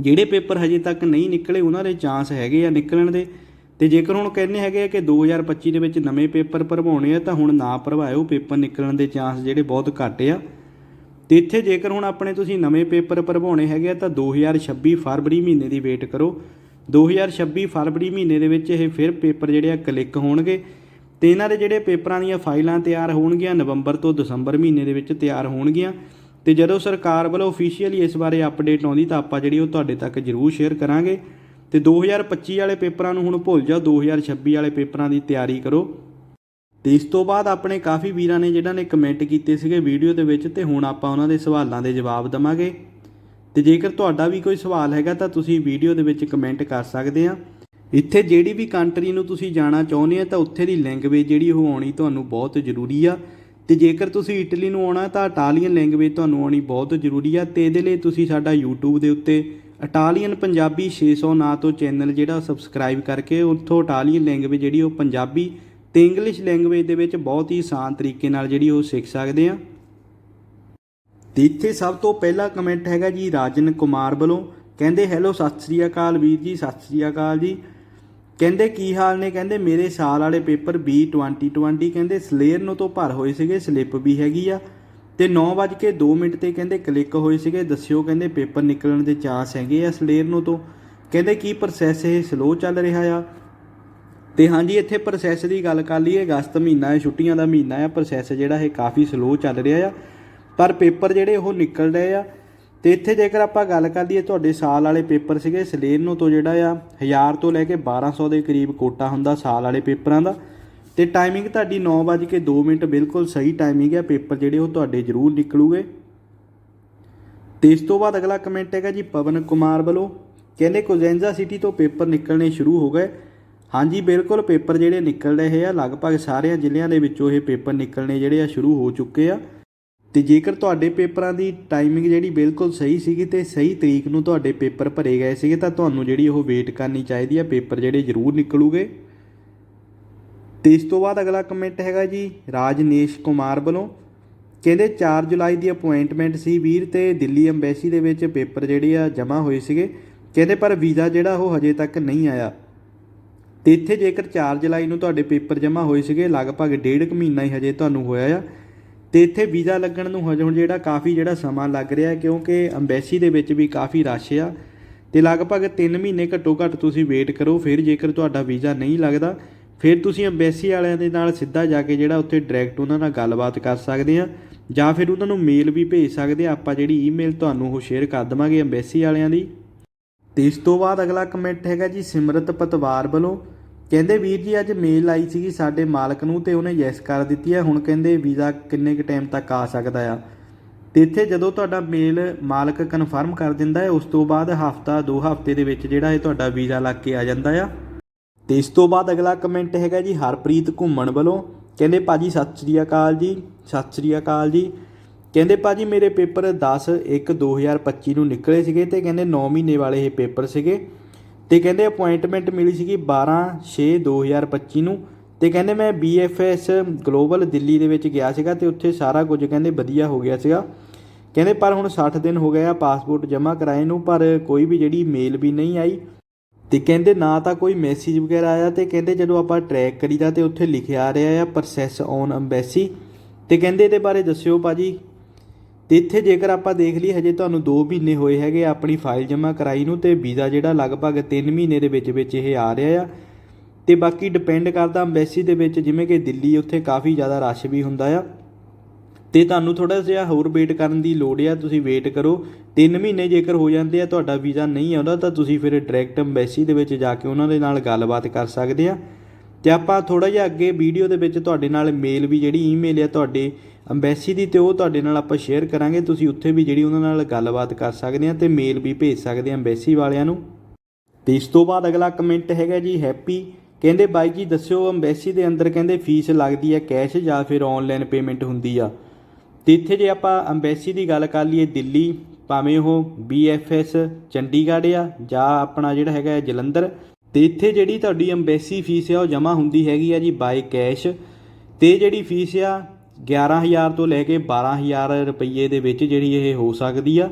ਜਿਹੜੇ ਪੇਪਰ ਹਜੇ ਤੱਕ ਨਹੀਂ ਨਿਕਲੇ, ਉਹਨਾਂ ਦੇ ਚਾਂਸ ਹੈਗੇ ਆ ਨਿਕਲਣ ਦੇ। ਤੇ ਜੇਕਰ ਹੁਣ ਕਹਿੰਦੇ ਹੈਗੇ ਆ ਕਿ 2025 ਦੇ ਵਿੱਚ ਨਵੇਂ ਪੇਪਰ ਭਰਵਾਉਣੇ ਆ, ਤਾਂ ਹੁਣ ਨਾ ਭਰਵਾਇਓ ਪੇਪਰ ਨਿਕਲਣ ਦੇ ਚਾਂਸ ਜਿਹੜੇ ਬਹੁਤ ਘੱਟ ਆ। ਤੇ ਇੱਥੇ ਜੇਕਰ ਹੁਣ ਆਪਣੇ ਤੁਸੀਂ ਨਵੇਂ ਪੇਪਰ ਭਰਵਾਉਣੇ ਹੈਗੇ ਆ, ਤਾਂ 2026 ਫਰਵਰੀ ਮਹੀਨੇ ਦੀ ਵੇਟ ਕਰੋ। 2026 ਫਰਵਰੀ ਮਹੀਨੇ ਦੇ ਵਿੱਚ ਇਹ ਫਿਰ ਪੇਪਰ ਜਿਹੜੇ ਆ ਕਲਿੱਕ ਹੋਣਗੇ। ਤੇ ਇਹਨਾਂ ਦੇ ਜਿਹੜੇ ਪੇਪਰਾਂ ਦੀਆਂ ਫਾਈਲਾਂ ਤਿਆਰ ਹੋਣਗੀਆਂ, ਨਵੰਬਰ ਤੋਂ ਦਸੰਬਰ ਮਹੀਨੇ ਦੇ ਵਿੱਚ ਤਿਆਰ ਹੋਣਗੀਆਂ। ਤੇ ਜਦੋਂ ਸਰਕਾਰ ਵੱਲੋਂ ਅਫੀਸ਼ੀਅਲੀ ਇਸ ਬਾਰੇ ਅਪਡੇਟ ਆਉਂਦੀ ਤਾਂ ਆਪਾਂ ਜਿਹੜੀ ਉਹ ਤੁਹਾਡੇ ਤੱਕ ਜ਼ਰੂਰ ਸ਼ੇਅਰ ਕਰਾਂਗੇ। ਤੇ 2025 ਵਾਲੇ ਪੇਪਰਾਂ ਨੂੰ ਹੁਣ ਭੁੱਲ ਜਾਓ 2026 ਵਾਲੇ ਪੇਪਰਾਂ ਦੀ ਤਿਆਰੀ ਕਰੋ। ਤੇ ਇਸ ਤੋਂ ਬਾਅਦ ਆਪਣੇ ਕਾਫੀ ਵੀਰਾਂ ਨੇ ਜਿਨ੍ਹਾਂ ਨੇ ਕਮੈਂਟ ਕੀਤੇ ਸੀਗੇ ਵੀਡੀਓ ਦੇ ਵਿੱਚ ਤੇ ਹੁਣ ਆਪਾਂ ਉਹਨਾਂ ਦੇ ਸਵਾਲਾਂ ਦੇ ਜਵਾਬ ਦਵਾਂਗੇ। ਤੇ ਜੇਕਰ ਤੁਹਾਡਾ ਵੀ ਕੋਈ ਸਵਾਲ ਹੈਗਾ ਤਾਂ ਤੁਸੀਂ ਵੀਡੀਓ ਦੇ ਵਿੱਚ ਕਮੈਂਟ ਕਰ ਸਕਦੇ ਆ। ਇੱਥੇ ਜਿਹੜੀ ਵੀ ਕੰਟਰੀ ਨੂੰ ਤੁਸੀਂ ਜਾਣਾ ਚਾਹੁੰਦੇ ਆ ਤਾਂ ਉੱਥੇ ਦੀ ਲੈਂਗੁਏਜ ਜਿਹੜੀ ਉਹ ਆਉਣੀ ਤੁਹਾਨੂੰ ਬਹੁਤ ਜ਼ਰੂਰੀ ਆ। ਤੇ ਜੇਕਰ ਤੁਸੀਂ ਇਟਲੀ ਨੂੰ ਆਉਣਾ, ਤਾਂ ਇਟਾਲੀਅਨ ਲੈਂਗੁਏਜ ਤੁਹਾਨੂੰ ਆਉਣੀ ਬਹੁਤ ਜ਼ਰੂਰੀ ਆ ਤੇ ਇਹਦੇ ਲਈ ਤੁਸੀਂ ਸਾਡਾ YouTube ਦੇ ਉੱਤੇ ਇਟਾਲੀਅਨ ਪੰਜਾਬੀ 600 ਨਾਂ ਤੋਂ ਚੈਨਲ ਜਿਹੜਾ ਸਬਸਕ੍ਰਾਈਬ ਕਰਕੇ ਉੱਥੋਂ ਇਟਾਲੀਅਨ ਲੈਂਗੁਏਜ ਜਿਹੜੀ ਉਹ ਪੰਜਾਬੀ ਤੇ ਇੰਗਲਿਸ਼ ਲੈਂਗੁਏਜ ਦੇ ਵਿੱਚ ਬਹੁਤ ਹੀ ਆਸਾਨ ਤਰੀਕੇ ਨਾਲ ਜਿਹੜੀ ਉਹ ਸਿੱਖ ਸਕਦੇ ਆ। ਤੇ ਇੱਥੇ ਸਭ ਤੋਂ ਪਹਿਲਾ ਕਮੈਂਟ ਹੈਗਾ ਜੀ ਰਾਜਨ ਕੁਮਾਰ ਵੱਲੋਂ। ਕਹਿੰਦੇ ਹੈਲੋ ਸਤਿ ਸ੍ਰੀ ਅਕਾਲ ਵੀਰ ਜੀ, ਸਤਿ ਸ੍ਰੀ ਅਕਾਲ ਜੀ। ਕਹਿੰਦੇ ਕੀ ਹਾਲ ਨੇ? ਕਹਿੰਦੇ ਮੇਰੇ ਸਾਲ ਵਾਲੇ ਪੇਪਰ B 2020 ਕਹਿੰਦੇ ਸਲੇਅਰ ਨੂੰ ਤੋਂ ਭਰ ਹੋਏ ਸੀਗੇ, ਸਲਿੱਪ ਵੀ ਹੈਗੀ ਆ। ਤੇ 9:02 ਮਿੰਟ ਤੇ ਕਹਿੰਦੇ ਕਲਿੱਕ ਹੋਏ ਸੀਗੇ, ਦੱਸਿਓ ਕਹਿੰਦੇ ਪੇਪਰ ਨਿਕਲਣ ਦੇ ਚਾਂਸ ਹੈਗੇ ਆ ਸਲੇਅਰ ਨੂੰ ਤੋਂ। ਕਹਿੰਦੇ ਕੀ ਪ੍ਰੋਸੈਸ ਇਹ ਸਲੋ ਚੱਲ ਰਿਹਾ ਆ? ਤੇ ਹਾਂਜੀ, ਇੱਥੇ ਪ੍ਰੋਸੈਸ ਦੀ ਗੱਲ ਕਰ ਲਈਏ, ਅਗਸਤ ਮਹੀਨਾ ਹੈ, ਛੁੱਟੀਆਂ ਦਾ ਮਹੀਨਾ ਹੈ ਪ੍ਰੋਸੈਸ ਜਿਹੜਾ ਇਹ ਕਾਫੀ ਸਲੋ ਚੱਲ ਰਿਹਾ ਆ। ਪਰ ਪੇਪਰ ਜਿਹੜੇ ਉਹ ਨਿਕਲ ਰਹੇ ਆ। ਤੇ ਇੱਥੇ ਜੇਕਰ ਆਪਾਂ ਗੱਲ ਕਰ ਲਈਏ, ਤੁਹਾਡੇ ਸਾਲ ਵਾਲੇ ਪੇਪਰ ਸੀਗੇ, ਸਲੇਨੋ ਤੋਂ ਜਿਹੜਾ ਆ 1000 ਤੋਂ ਲੈ ਕੇ 1200 ਦੇ ਕਰੀਬ ਕੋਟਾ ਹੁੰਦਾ ਸਾਲ ਵਾਲੇ ਪੇਪਰਾਂ ਦਾ। ਤੇ ਟਾਈਮਿੰਗ ਤੁਹਾਡੀ 9:02 ਮਿੰਟ ਬਿਲਕੁਲ ਸਹੀ ਟਾਈਮਿੰਗ ਹੈ ਪੇਪਰ ਜਿਹੜੇ ਉਹ ਤੁਹਾਡੇ ਜ਼ਰੂਰ ਨਿਕਲੂਗੇ। ਤੇ ਇਸ ਤੋਂ ਬਾਅਦ ਅਗਲਾ ਕਮੈਂਟ ਹੈਗਾ ਜੀ, ਪਵਨ ਕੁਮਾਰ ਵੱਲੋਂ। ਕਹਿੰਦੇ ਕੋਜ਼ੈਂਜ਼ਾ ਸਿਟੀ ਤੋਂ ਪੇਪਰ ਨਿਕਲਣੇ ਸ਼ੁਰੂ ਹੋ ਗਏ। ਹਾਂਜੀ, ਬਿਲਕੁਲ ਪੇਪਰ ਜਿਹੜੇ ਨਿਕਲ ਰਹੇ ਆ, ਲਗਭਗ ਸਾਰਿਆਂ ਜ਼ਿਲ੍ਹਿਆਂ ਦੇ ਵਿੱਚੋਂ ਇਹ ਪੇਪਰ ਨਿਕਲਣੇ ਜਿਹੜੇ ਆ, ਸ਼ੁਰੂ ਹੋ ਚੁੱਕੇ ਆ। ਤੇ ਜੇਕਰ ਤੁਹਾਡੇ ਪੇਪਰਾਂ ਦੀ ਟਾਈਮਿੰਗ ਜਿਹੜੀ ਬਿਲਕੁਲ ਸਹੀ ਸੀਗੀ ਤੇ ਸਹੀ ਤਰੀਕ ਨੂੰ ਤੁਹਾਡੇ ਪੇਪਰ ਭਰੇ ਗਏ ਸੀਗੇ, ਤਾਂ ਤੁਹਾਨੂੰ ਜਿਹੜੀ ਉਹ ਵੇਟ ਕਰਨੀ ਚਾਹੀਦੀ ਆ, ਪੇਪਰ ਜਿਹੜੇ ਜ਼ਰੂਰ ਨਿਕਲੂਗੇ। ਤੇ ਇਸ ਤੋਂ ਬਾਅਦ ਅਗਲਾ ਕਮੈਂਟ ਹੈਗਾ ਜੀ, ਰਾਜਨੇਸ਼ ਕੁਮਾਰ ਵੱਲੋਂ। ਕਹਿੰਦੇ 4 ਜੁਲਾਈ ਦੀ ਅਪਾਇੰਟਮੈਂਟ ਸੀ ਵੀਰ ਤੇ ਦਿੱਲੀ ਐਮਬੈਸੀ ਦੇ ਵਿੱਚ ਪੇਪਰ ਜਿਹੜੇ ਆ ਜਮ੍ਹਾਂ ਹੋਏ ਸੀਗੇ। ਕਹਿੰਦੇ, ਪਰ ਵੀਜ਼ਾ ਜਿਹੜਾ ਉਹ ਹਜੇ ਤੱਕ ਨਹੀਂ ਆਇਆ। ਤੇ ਇੱਥੇ ਜੇਕਰ 4 ਜੁਲਾਈ ਨੂੰ ਤੁਹਾਡੇ ਪੇਪਰ ਜਮ੍ਹਾਂ ਹੋਏ ਸੀਗੇ, ਲਗਭਗ ਡੇਢ ਕੁ ਮਹੀਨਾ ਹੀ ਹਜੇ ਤੁਹਾਨੂੰ ਹੋਇਆ ਆ। ਤੇ ਇੱਥੇ ਵੀਜ਼ਾ ਲੱਗਣ ਨੂੰ ਹਜੇ ਹੁਣ ਜਿਹੜਾ ਕਾਫੀ ਜਿਹੜਾ ਸਮਾਂ ਲੱਗ ਰਿਹਾ ਕਿਉਂਕਿ ਐਮਬੈਸੀ ਦੇ ਵਿੱਚ ਵੀ ਕਾਫੀ ਰਸ਼ ਆ ਤੇ ਲਗਭਗ 3 ਮਹੀਨੇ ਘੱਟੋ ਘੱਟ ਤੁਸੀਂ ਵੇਟ ਕਰੋ, ਫਿਰ ਜੇਕਰ ਤੁਹਾਡਾ ਵੀਜ਼ਾ ਨਹੀਂ ਲੱਗਦਾ, ਫਿਰ ਤੁਸੀਂ ਐਮਬੈਸੀ ਵਾਲਿਆਂ ਦੇ ਨਾਲ ਸਿੱਧਾ ਜਾ ਕੇ ਜਿਹੜਾ ਉੱਥੇ ਡਾਇਰੈਕਟ ਉਹਨਾਂ ਨਾਲ ਗੱਲਬਾਤ ਕਰ ਸਕਦੇ ਆ, ਜਾਂ ਫਿਰ ਉਹਨਾਂ ਨੂੰ ਮੇਲ ਵੀ ਭੇਜ ਸਕਦੇ ਆ, ਆਪਾਂ ਜਿਹੜੀ ਈਮੇਲ ਤੁਹਾਨੂੰ ਉਹ ਸ਼ੇਅਰ ਕਰ ਦੇਵਾਂਗੇ ਐਮਬੈਸੀ ਵਾਲਿਆਂ ਦੀ। ਤੇ ਇਸ ਤੋਂ ਬਾਅਦ ਅਗਲਾ ਕਮੈਂਟ ਹੈਗਾ ਜੀ, ਸਿਮਰਤ ਪਤਵਾਰ ਵੱਲੋਂ ਕਹਿੰਦੇ ਵੀਰ ਜੀ, ਅੱਜ ਮੇਲ ਆਈ ਸੀਗੀ ਸਾਡੇ ਮਾਲਕ ਨੂੰ ਤੇ ਉਹਨੇ ਯੈਸ ਕਰ ਦਿੱਤੀ ਹੈ। ਹੁਣ ਕਹਿੰਦੇ ਵੀਜ਼ਾ ਕਿੰਨੇ ਕੁ ਟਾਈਮ ਤੱਕ ਆ ਸਕਦਾ ਆ। ਤੇ ਇੱਥੇ ਜਦੋਂ ਤੁਹਾਡਾ ਮੇਲ ਮਾਲਕ ਕਨਫਰਮ ਕਰ ਦਿੰਦਾ ਹੈ, ਉਸ ਤੋਂ ਬਾਅਦ ਹਫਤਾ, ਦੋ ਹਫ਼ਤੇ ਦੇ ਵਿੱਚ ਜਿਹੜਾ ਇਹ ਤੁਹਾਡਾ ਵੀਜ਼ਾ ਲੱਗ ਕੇ ਆ ਜਾਂਦਾ ਆ। ਤੇ ਇਸ ਤੋਂ ਬਾਅਦ ਅਗਲਾ ਕਮੈਂਟ ਹੈਗਾ ਜੀ, ਹਰਪ੍ਰੀਤ ਘੁੰਮਣ ਵੱਲੋਂ। ਕਹਿੰਦੇ ਭਾਜੀ, ਸਤਿ ਸ੍ਰੀ ਅਕਾਲ ਜੀ, ਸਤਿ ਸ੍ਰੀ ਅਕਾਲ ਜੀ। ਕਹਿੰਦੇ ਭਾਜੀ, ਮੇਰੇ ਪੇਪਰ 10 1 2025 ਨੂੰ ਨਿਕਲੇ ਸੀਗੇ ਤੇ ਕਹਿੰਦੇ 9 ਮਹੀਨੇ ਵਾਲੇ ਇਹ ਪੇਪਰ ਸੀਗੇ। ਤੇ ਕਹਿੰਦੇ ਅਪਾਇੰਟਮੈਂਟ ਮਿਲੀ ਸੀਗੀ 12 6 2025 ਨੂੰ। ਤੇ ਕਹਿੰਦੇ ਮੈਂ BFS ਗਲੋਬਲ ਦਿੱਲੀ ਦੇ ਵਿੱਚ ਗਿਆ ਸੀਗਾ ਤੇ ਉੱਥੇ ਸਾਰਾ ਕੁਝ ਕਹਿੰਦੇ ਵਧੀਆ ਹੋ ਗਿਆ ਸੀਗਾ। ਕਹਿੰਦੇ ਪਰ ਹੁਣ 60 ਦਿਨ ਹੋ ਗਏ ਆ ਪਾਸਪੋਰਟ ਜਮ੍ਹਾਂ ਕਰਾਏ ਨੂੰ, ਪਰ ਕੋਈ ਵੀ ਜਿਹੜੀ ਮੇਲ ਵੀ ਨਹੀਂ ਆਈ। ਤੇ ਕਹਿੰਦੇ ਨਾ ਤਾਂ ਕੋਈ ਮੈਸੇਜ ਵਗੈਰਾ ਆਇਆ ਤੇ ਕਹਿੰਦੇ ਜਦੋਂ ਆਪਾਂ ਟਰੈਕ ਕਰੀਦਾ ਤੇ ਉੱਥੇ ਲਿਖਿਆ ਆ ਰਿਹਾ ਆ ਪ੍ਰੋਸੈਸ ਔਨ ਐਮਬੈਸੀ ਤੇ ਕਹਿੰਦੇ ਇਹਦੇ ਬਾਰੇ ਦੱਸਿਓ ਭਾਜੀ। ਤੇ ਇੱਥੇ ਜੇਕਰ ਆਪਾਂ ਦੇਖ ਲਈ ਹਜੇ ਤੁਹਾਨੂੰ 2 ਮਹੀਨੇ ਹੋਏ ਹੈਗੇ ਆ ਆਪਣੀ ਫਾਈਲ ਜਮ੍ਹਾਂ ਕਰਾਈ ਨੂੰ ਤੇ ਵੀਜ਼ਾ ਜਿਹੜਾ ਲਗਭਗ 3 ਮਹੀਨੇ ਦੇ ਵਿੱਚ ਵਿੱਚ ਇਹ ਆ ਰਿਹਾ ਆ। ਤੇ ਬਾਕੀ ਡਿਪੈਂਡ ਕਰਦਾ ਅੰਬੈਸੀ ਦੇ ਵਿੱਚ, ਜਿਵੇਂ ਕਿ ਦਿੱਲੀ ਉੱਥੇ ਕਾਫੀ ਜ਼ਿਆਦਾ ਰਸ਼ ਵੀ ਹੁੰਦਾ ਆ। ਤੇ ਤੁਹਾਨੂੰ ਥੋੜਾ ਜਿਹਾ ਹੋਰ ਵੇਟ ਕਰਨ ਦੀ ਲੋੜ ਆ, ਤੁਸੀਂ ਵੇਟ ਕਰੋ। 3 ਮਹੀਨੇ ਜੇਕਰ ਹੋ ਜਾਂਦੇ ਆ, ਤੁਹਾਡਾ ਵੀਜ਼ਾ ਨਹੀਂ ਆਉਂਦਾ, ਤਾਂ ਤੁਸੀਂ ਫਿਰ ਡਾਇਰੈਕਟ ਅੰਬੈਸੀ ਦੇ ਵਿੱਚ ਜਾ ਕੇ ਉਹਨਾਂ ਦੇ ਨਾਲ ਗੱਲਬਾਤ ਕਰ ਸਕਦੇ ਆ। ਤੇ ਆਪਾਂ ਥੋੜਾ ਜਿਹਾ ਅੱਗੇ ਵੀਡੀਓ ਦੇ ਵਿੱਚ ਤੁਹਾਡੇ ਨਾਲ ਮੇਲ ਵੀ ਜਿਹੜੀ ਈਮੇਲ ਆ ਤੁਹਾਡੇ ਅੰਬੈਸੀ ਦੀ ਤੇ ਉਹ ਤੁਹਾਡੇ ਨਾਲ ਆਪਾਂ ਸ਼ੇਅਰ ਕਰਾਂਗੇ, ਤੁਸੀਂ ਉੱਥੇ ਵੀ ਜਿਹੜੀ ਉਹਨਾਂ ਨਾਲ ਗੱਲਬਾਤ ਕਰ ਸਕਦੇ ਆ ਤੇ ਮੇਲ ਵੀ ਭੇਜ ਸਕਦੇ ਆ ਅੰਬੈਸੀ ਵਾਲਿਆਂ ਨੂੰ। ਤੇ ਇਸ ਤੋਂ ਬਾਅਦ ਅਗਲਾ ਕਮੈਂਟ ਹੈਗਾ ਜੀ ਹੈਪੀ ਕਹਿੰਦੇ, ਬਾਈ ਜੀ ਦੱਸਿਓ ਅੰਬੈਸੀ ਦੇ ਅੰਦਰ ਕਹਿੰਦੇ ਫੀਸ ਲੱਗਦੀ ਹੈ ਕੈਸ਼ ਜਾਂ ਫਿਰ ਆਨਲਾਈਨ ਪੇਮੈਂਟ ਹੁੰਦੀ ਆ। ਤੇ ਇੱਥੇ ਜੇ ਆਪਾਂ ਅੰਬੈਸੀ ਦੀ ਗੱਲ ਕਰ ਲਈਏ, ਦਿੱਲੀ, ਭਾਵੇਂ ਉਹ BFS ਚੰਡੀਗੜ੍ਹ ਆ ਜਾਂ ਆਪਣਾ ਜਿਹੜਾ ਹੈਗਾ ਹੈ ਜਲੰਧਰ, ਤੇ ਇੱਥੇ ਜਿਹੜੀ ਤੁਹਾਡੀ ਅੰਬੈਸੀ ਫੀਸ ਆ ਉਹ ਜਮ੍ਹਾਂ ਹੁੰਦੀ ਹੈਗੀ ਆ ਜੀ ਬਾਈ ਕੈਸ਼ ਤੇ ਜਿਹੜੀ ਫੀਸ ਆ 11000 ਤੋਂ ਲੈ ਕੇ 12000 ਰੁਪਏ ਦੇ ਵਿੱਚ ਜਿਹੜੀ ਇਹ ਹੋ ਸਕਦੀ ਆ।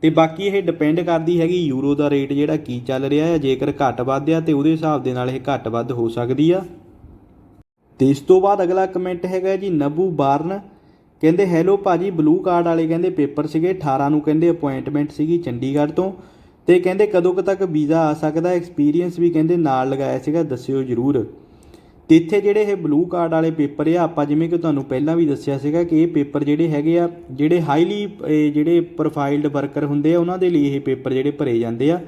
ਤੇ ਬਾਕੀ ਇਹ ਡਿਪੈਂਡ ਕਰਦੀ ਹੈਗੀ ਯੂਰੋ ਦਾ ਰੇਟ ਜਿਹੜਾ ਕੀ ਚੱਲ ਰਿਹਾ ਹੈ ਜੇਕਰ ਘੱਟ ਵੱਧ ਆ ਤੇ ਉਹਦੇ ਹਿਸਾਬ ਦੇ ਨਾਲ ਇਹ ਘੱਟ ਵੱਧ ਹੋ ਸਕਦੀ ਆ। ਤੇ ਇਸ ਤੋਂ ਬਾਅਦ ਅਗਲਾ ਕਮੈਂਟ ਹੈਗਾ ਜੀ ਨਬੂ ਬਾਰਨ। ਕਹਿੰਦੇ ਹੈਲੋ ਭਾਜੀ ਬਲੂ ਕਾਰਡ ਵਾਲੇ ਕਹਿੰਦੇ ਪੇਪਰ ਸੀਗੇ 18 ਨੂੰ ਕਹਿੰਦੇ ਅਪਾਇੰਟਮੈਂਟ ਸੀਗੀ ਚੰਡੀਗੜ੍ਹ ਤੋਂ। ਤੇ ਕਹਿੰਦੇ ਕਦੋਂ ਤੱਕ ਵੀਜ਼ਾ ਆ ਸਕਦਾ? ਐਕਸਪੀਰੀਅੰਸ ਵੀ ਕਹਿੰਦੇ ਨਾਲ ਲਗਾਇਆ ਸੀਗਾ, ਦੱਸਿਓ ਜਰੂਰ। ਅਤੇ ਇੱਥੇ ਜਿਹੜੇ ਇਹ ਬਲੂ ਕਾਰਡ ਵਾਲੇ ਪੇਪਰ ਆ, ਆਪਾਂ ਜਿਵੇਂ ਕਿ ਤੁਹਾਨੂੰ ਪਹਿਲਾਂ ਵੀ ਦੱਸਿਆ ਸੀਗਾ ਕਿ ਇਹ ਪੇਪਰ ਜਿਹੜੇ ਹੈਗੇ ਆ, ਜਿਹੜੇ ਹਾਈਲੀ ਜਿਹੜੇ ਪ੍ਰੋਫਾਈਲਡ ਵਰਕਰ ਹੁੰਦੇ ਆ, ਉਹਨਾਂ ਦੇ ਲਈ ਇਹ ਪੇਪਰ ਜਿਹੜੇ ਭਰੇ ਜਾਂਦੇ ਆ।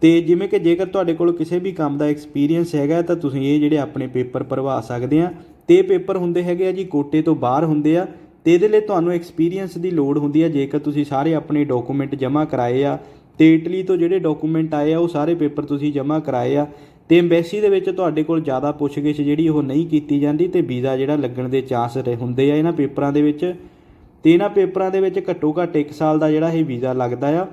ਤੇ ਜਿਵੇਂ ਕਿ ਜੇਕਰ ਤੁਹਾਡੇ ਕੋਲ ਕਿਸੇ ਵੀ ਕੰਮ ਦਾ ਐਕਸਪੀਰੀਅੰਸ ਹੈਗਾ, ਤਾਂ ਤੁਸੀਂ ਇਹ ਜਿਹੜੇ ਆਪਣੇ ਪੇਪਰ ਭਰਵਾ ਸਕਦੇ ਆ। ਤੇ ਇਹ ਪੇਪਰ ਹੁੰਦੇ ਹੈਗੇ ਆ ਜੀ ਕੋਟੇ ਤੋਂ ਬਾਹਰ ਹੁੰਦੇ ਆ, ਤੇ ਇਹਦੇ ਲਈ ਤੁਹਾਨੂੰ ਐਕਸਪੀਰੀਅੰਸ ਦੀ ਲੋੜ ਹੁੰਦੀ ਆ, ਜੇਕਰ ਤੁਸੀਂ ਸਾਰੇ ਆਪਣੇ ਡਾਕੂਮੈਂਟ ਜਮ੍ਹਾਂ ਕਰਾਏ ਆ। ਤੇ ਇਟਲੀ ਤੋਂ ਜਿਹੜੇ ਡਾਕੂਮੈਂਟ ਆਏ ਆ, ਉਹ ਸਾਰੇ ਪੇਪਰ ਤੁਸੀਂ ਜਮ੍ਹਾਂ ਕਰਾਏ ਆ। ਤੇ ਐਮਬੈਸੀ ਦੇ ਵਿੱਚ ਤੁਹਾਡੇ ਕੋਲ ਜ਼ਿਆਦਾ ਪੁੱਛਗਿੱਛ ਜਿਹੜੀ ਉਹ ਨਹੀਂ ਕੀਤੀ ਜਾਂਦੀ ਤੇ ਵੀਜ਼ਾ ਜਿਹੜਾ ਲੱਗਣ ਦੇ ਚਾਂਸ ਹੁੰਦੇ ਆ ਇਹਨਾਂ ਪੇਪਰਾਂ ਦੇ ਵਿੱਚ। ਤੇ ਇਹਨਾਂ ਪੇਪਰਾਂ ਦੇ ਵਿੱਚ ਘੱਟੋ ਘੱਟ 1 ਸਾਲ ਦਾ ਜਿਹੜਾ ਇਹ ਵੀਜ਼ਾ ਲੱਗਦਾ ਆ।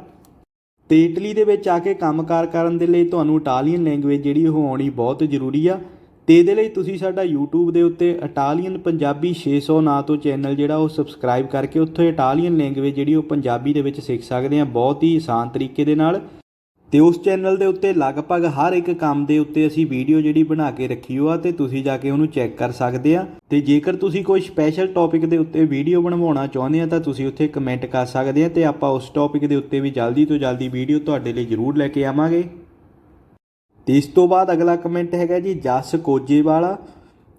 ਤੇ ਇਟਲੀ ਦੇ ਵਿੱਚ ਆ ਕੇ ਕੰਮਕਾਰ ਕਰਨ ਦੇ ਲਈ ਤੁਹਾਨੂੰ ਇਟਾਲੀਅਨ ਲੈਂਗੁਏਜ ਜਿਹੜੀ ਉਹ ਆਉਣੀ ਬਹੁਤ ਜ਼ਰੂਰੀ ਆ। ਤੇ ਇਹਦੇ ਲਈ ਤੁਸੀਂ ਸਾਡਾ YouTube ਦੇ ਉੱਤੇ ਇਟਾਲੀਅਨ ਪੰਜਾਬੀ 600 ਨਾਂ ਤੋਂ ਚੈਨਲ ਜਿਹੜਾ ਉਹ ਸਬਸਕ੍ਰਾਈਬ ਕਰਕੇ ਉੱਥੇ ਇਟਾਲੀਅਨ ਲੈਂਗੁਏਜ ਜਿਹੜੀ ਉਹ ਪੰਜਾਬੀ ਦੇ ਵਿੱਚ ਸਿੱਖ ਸਕਦੇ ਆ ਬਹੁਤ ਹੀ ਆਸਾਨ ਤਰੀਕੇ ਦੇ ਨਾਲ। ਤੇ ਉਸ ਚੈਨਲ ਦੇ ਉੱਤੇ ਲਗਭਗ ਹਰ ਇੱਕ ਕੰਮ ਦੇ ਉੱਤੇ ਅਸੀਂ ਵੀਡੀਓ ਜਿਹੜੀ ਬਣਾ ਕੇ ਰੱਖੀ ਹੋ ਆ ਤੇ ਤੁਸੀਂ ਜਾ ਕੇ ਉਹਨੂੰ ਚੈੱਕ ਕਰ ਸਕਦੇ ਆ। ਤੇ ਜੇਕਰ ਤੁਸੀਂ ਕੋਈ ਸਪੈਸ਼ਲ ਟੌਪਿਕ ਦੇ ਉੱਤੇ ਵੀਡੀਓ ਬਣਵਾਉਣਾ ਚਾਹੁੰਦੇ ਆ ਤਾਂ ਤੁਸੀਂ ਉੱਥੇ ਕਮੈਂਟ ਕਰ ਸਕਦੇ ਆ ਤੇ ਆਪਾਂ ਉਸ ਟੌਪਿਕ ਦੇ ਉੱਤੇ ਵੀ ਜਲਦੀ ਤੋਂ ਜਲਦੀ ਵੀਡੀਓ ਤੁਹਾਡੇ ਲਈ ਜ਼ਰੂਰ ਲੈ ਕੇ ਆਵਾਂਗੇ। ਤੇ ਇਸ ਤੋਂ ਬਾਅਦ ਅਗਲਾ ਕਮੈਂਟ ਹੈਗਾ ਜੀ ਜਸ ਕੋਜੇ ਵਾਲਾ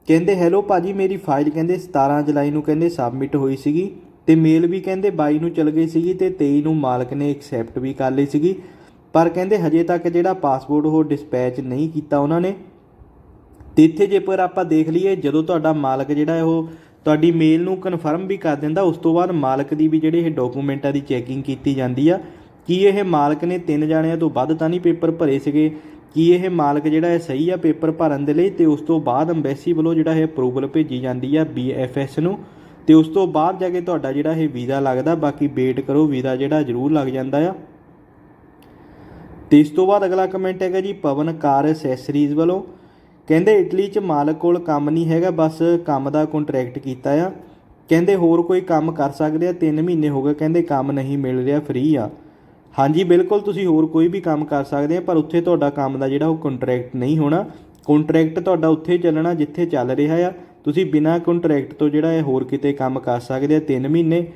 ਕਹਿੰਦੇ ਹੈਲੋ ਭਾਜੀ, ਮੇਰੀ ਫਾਈਲ ਕਹਿੰਦੇ 17 ਜੁਲਾਈ ਨੂੰ ਕਹਿੰਦੇ ਸਬਮਿਟ ਹੋਈ ਸੀਗੀ ਤੇ ਮੇਲ ਵੀ ਕਹਿੰਦੇ 22 ਨੂੰ ਚਲ ਗਈ ਸੀਗੀ ਤੇ 23 ਨੂੰ ਮਾਲਕ ਨੇ ਐਕਸੈਪਟ ਵੀ ਕਰ ਲਈ ਸੀਗੀ। ਪਰ ਕਹਿੰਦੇ ਹਜੇ ਤੱਕ ਜਿਹੜਾ ਪਾਸਪੋਰਟ ਉਹ ਡਿਸਪੈਚ ਨਹੀਂ ਕੀਤਾ ਉਹਨਾਂ ਨੇ। ਤੇ ਇੱਥੇ ਜੇ ਪਰ ਆਪਾਂ ਦੇਖ ਲਈਏ, ਜਦੋਂ ਤੁਹਾਡਾ ਮਾਲਕ ਜਿਹੜਾ ਉਹ ਤੁਹਾਡੀ ਮੇਲ ਨੂੰ ਕਨਫਰਮ ਵੀ ਕਰ ਦਿੰਦਾ, ਉਸ ਤੋਂ ਬਾਅਦ ਮਾਲਕ ਦੀ ਵੀ ਜਿਹੜੇ ਇਹ ਡਾਕੂਮੈਂਟਾਂ ਦੀ ਚੈਕਿੰਗ ਕੀਤੀ ਜਾਂਦੀ ਆ। ਕੀ ਇਹ ਮਾਲਕ ਨੇ ਤਿੰਨ ਜਾਣਿਆਂ ਤੋਂ ਵੱਧ ਤਾਂ ਨਹੀਂ ਪੇਪਰ ਭਰੇ ਸੀਗੇ? ਕੀ ਇਹ ਮਾਲਕ ਜਿਹੜਾ ਹੈ ਸਹੀ ਆ ਪੇਪਰ ਭਰਨ ਦੇ ਲਈ? ਤੇ ਉਸ ਤੋਂ ਬਾਅਦ ਅੰਬੈਸੀ ਵੱਲੋਂ ਜਿਹੜਾ ਇਹ ਅਪਰੂਵਲ ਭੇਜੀ ਜਾਂਦੀ ਆ BFS ਨੂੰ। ਤੇ ਉਸ ਤੋਂ ਬਾਅਦ ਜਾ ਕੇ ਤੁਹਾਡਾ ਜਿਹੜਾ ਇਹ ਵੀਜ਼ਾ ਲੱਗਦਾ, ਬਾਕੀ ਵੇਟ ਕਰੋ, ਵੀਜ਼ਾ ਜਿਹੜਾ ਜ਼ਰੂਰ ਲੱਗ ਜਾਂਦਾ ਆ। ਤੇ ਇਸ ਤੋਂ ਬਾਅਦ ਅਗਲਾ ਕਮੈਂਟ ਹੈਗਾ ਜੀ, ਪਵਨ ਕਾਰ ਅਸੈਸਰੀਜ਼ ਵੱਲੋਂ। ਕਹਿੰਦੇ ਇਟਲੀ 'ਚ ਮਾਲਕ ਕੋਲ ਕੰਮ ਨਹੀਂ ਹੈਗਾ, ਬਸ ਕੰਮ ਦਾ ਕੰਟਰੈਕਟ ਕੀਤਾ ਆ। ਕਹਿੰਦੇ ਹੋਰ ਕੋਈ ਕੰਮ ਕਰ ਸਕਦੇ ਆ 3 ਮਹੀਨੇ ਹੋ ਗਏ, ਕਹਿੰਦੇ ਕੰਮ ਨਹੀਂ ਮਿਲ ਰਿਹਾ ਫ੍ਰੀ ਆ। ਹਾਂਜੀ, ਬਿਲਕੁਲ ਤੁਸੀਂ ਹੋਰ ਕੋਈ ਵੀ ਕੰਮ ਕਰ ਸਕਦੇ ਆ, ਪਰ ਉੱਥੇ ਤੁਹਾਡਾ ਕੰਮ ਦਾ ਜਿਹੜਾ ਉਹ ਕੰਟਰੈਕਟ ਨਹੀਂ ਹੋਣਾ। ਕੰਟਰੈਕਟ ਤੁਹਾਡਾ ਉੱਥੇ ਚੱਲਣਾ ਜਿੱਥੇ ਚੱਲ ਰਿਹਾ ਆ। ਤੁਸੀਂ ਬਿਨਾਂ ਕੰਟਰੈਕਟ ਤੋਂ ਜਿਹੜਾ ਇਹ ਹੋਰ ਕਿਤੇ ਕੰਮ ਕਰ ਸਕਦੇ ਆ 3 ਮਹੀਨੇ।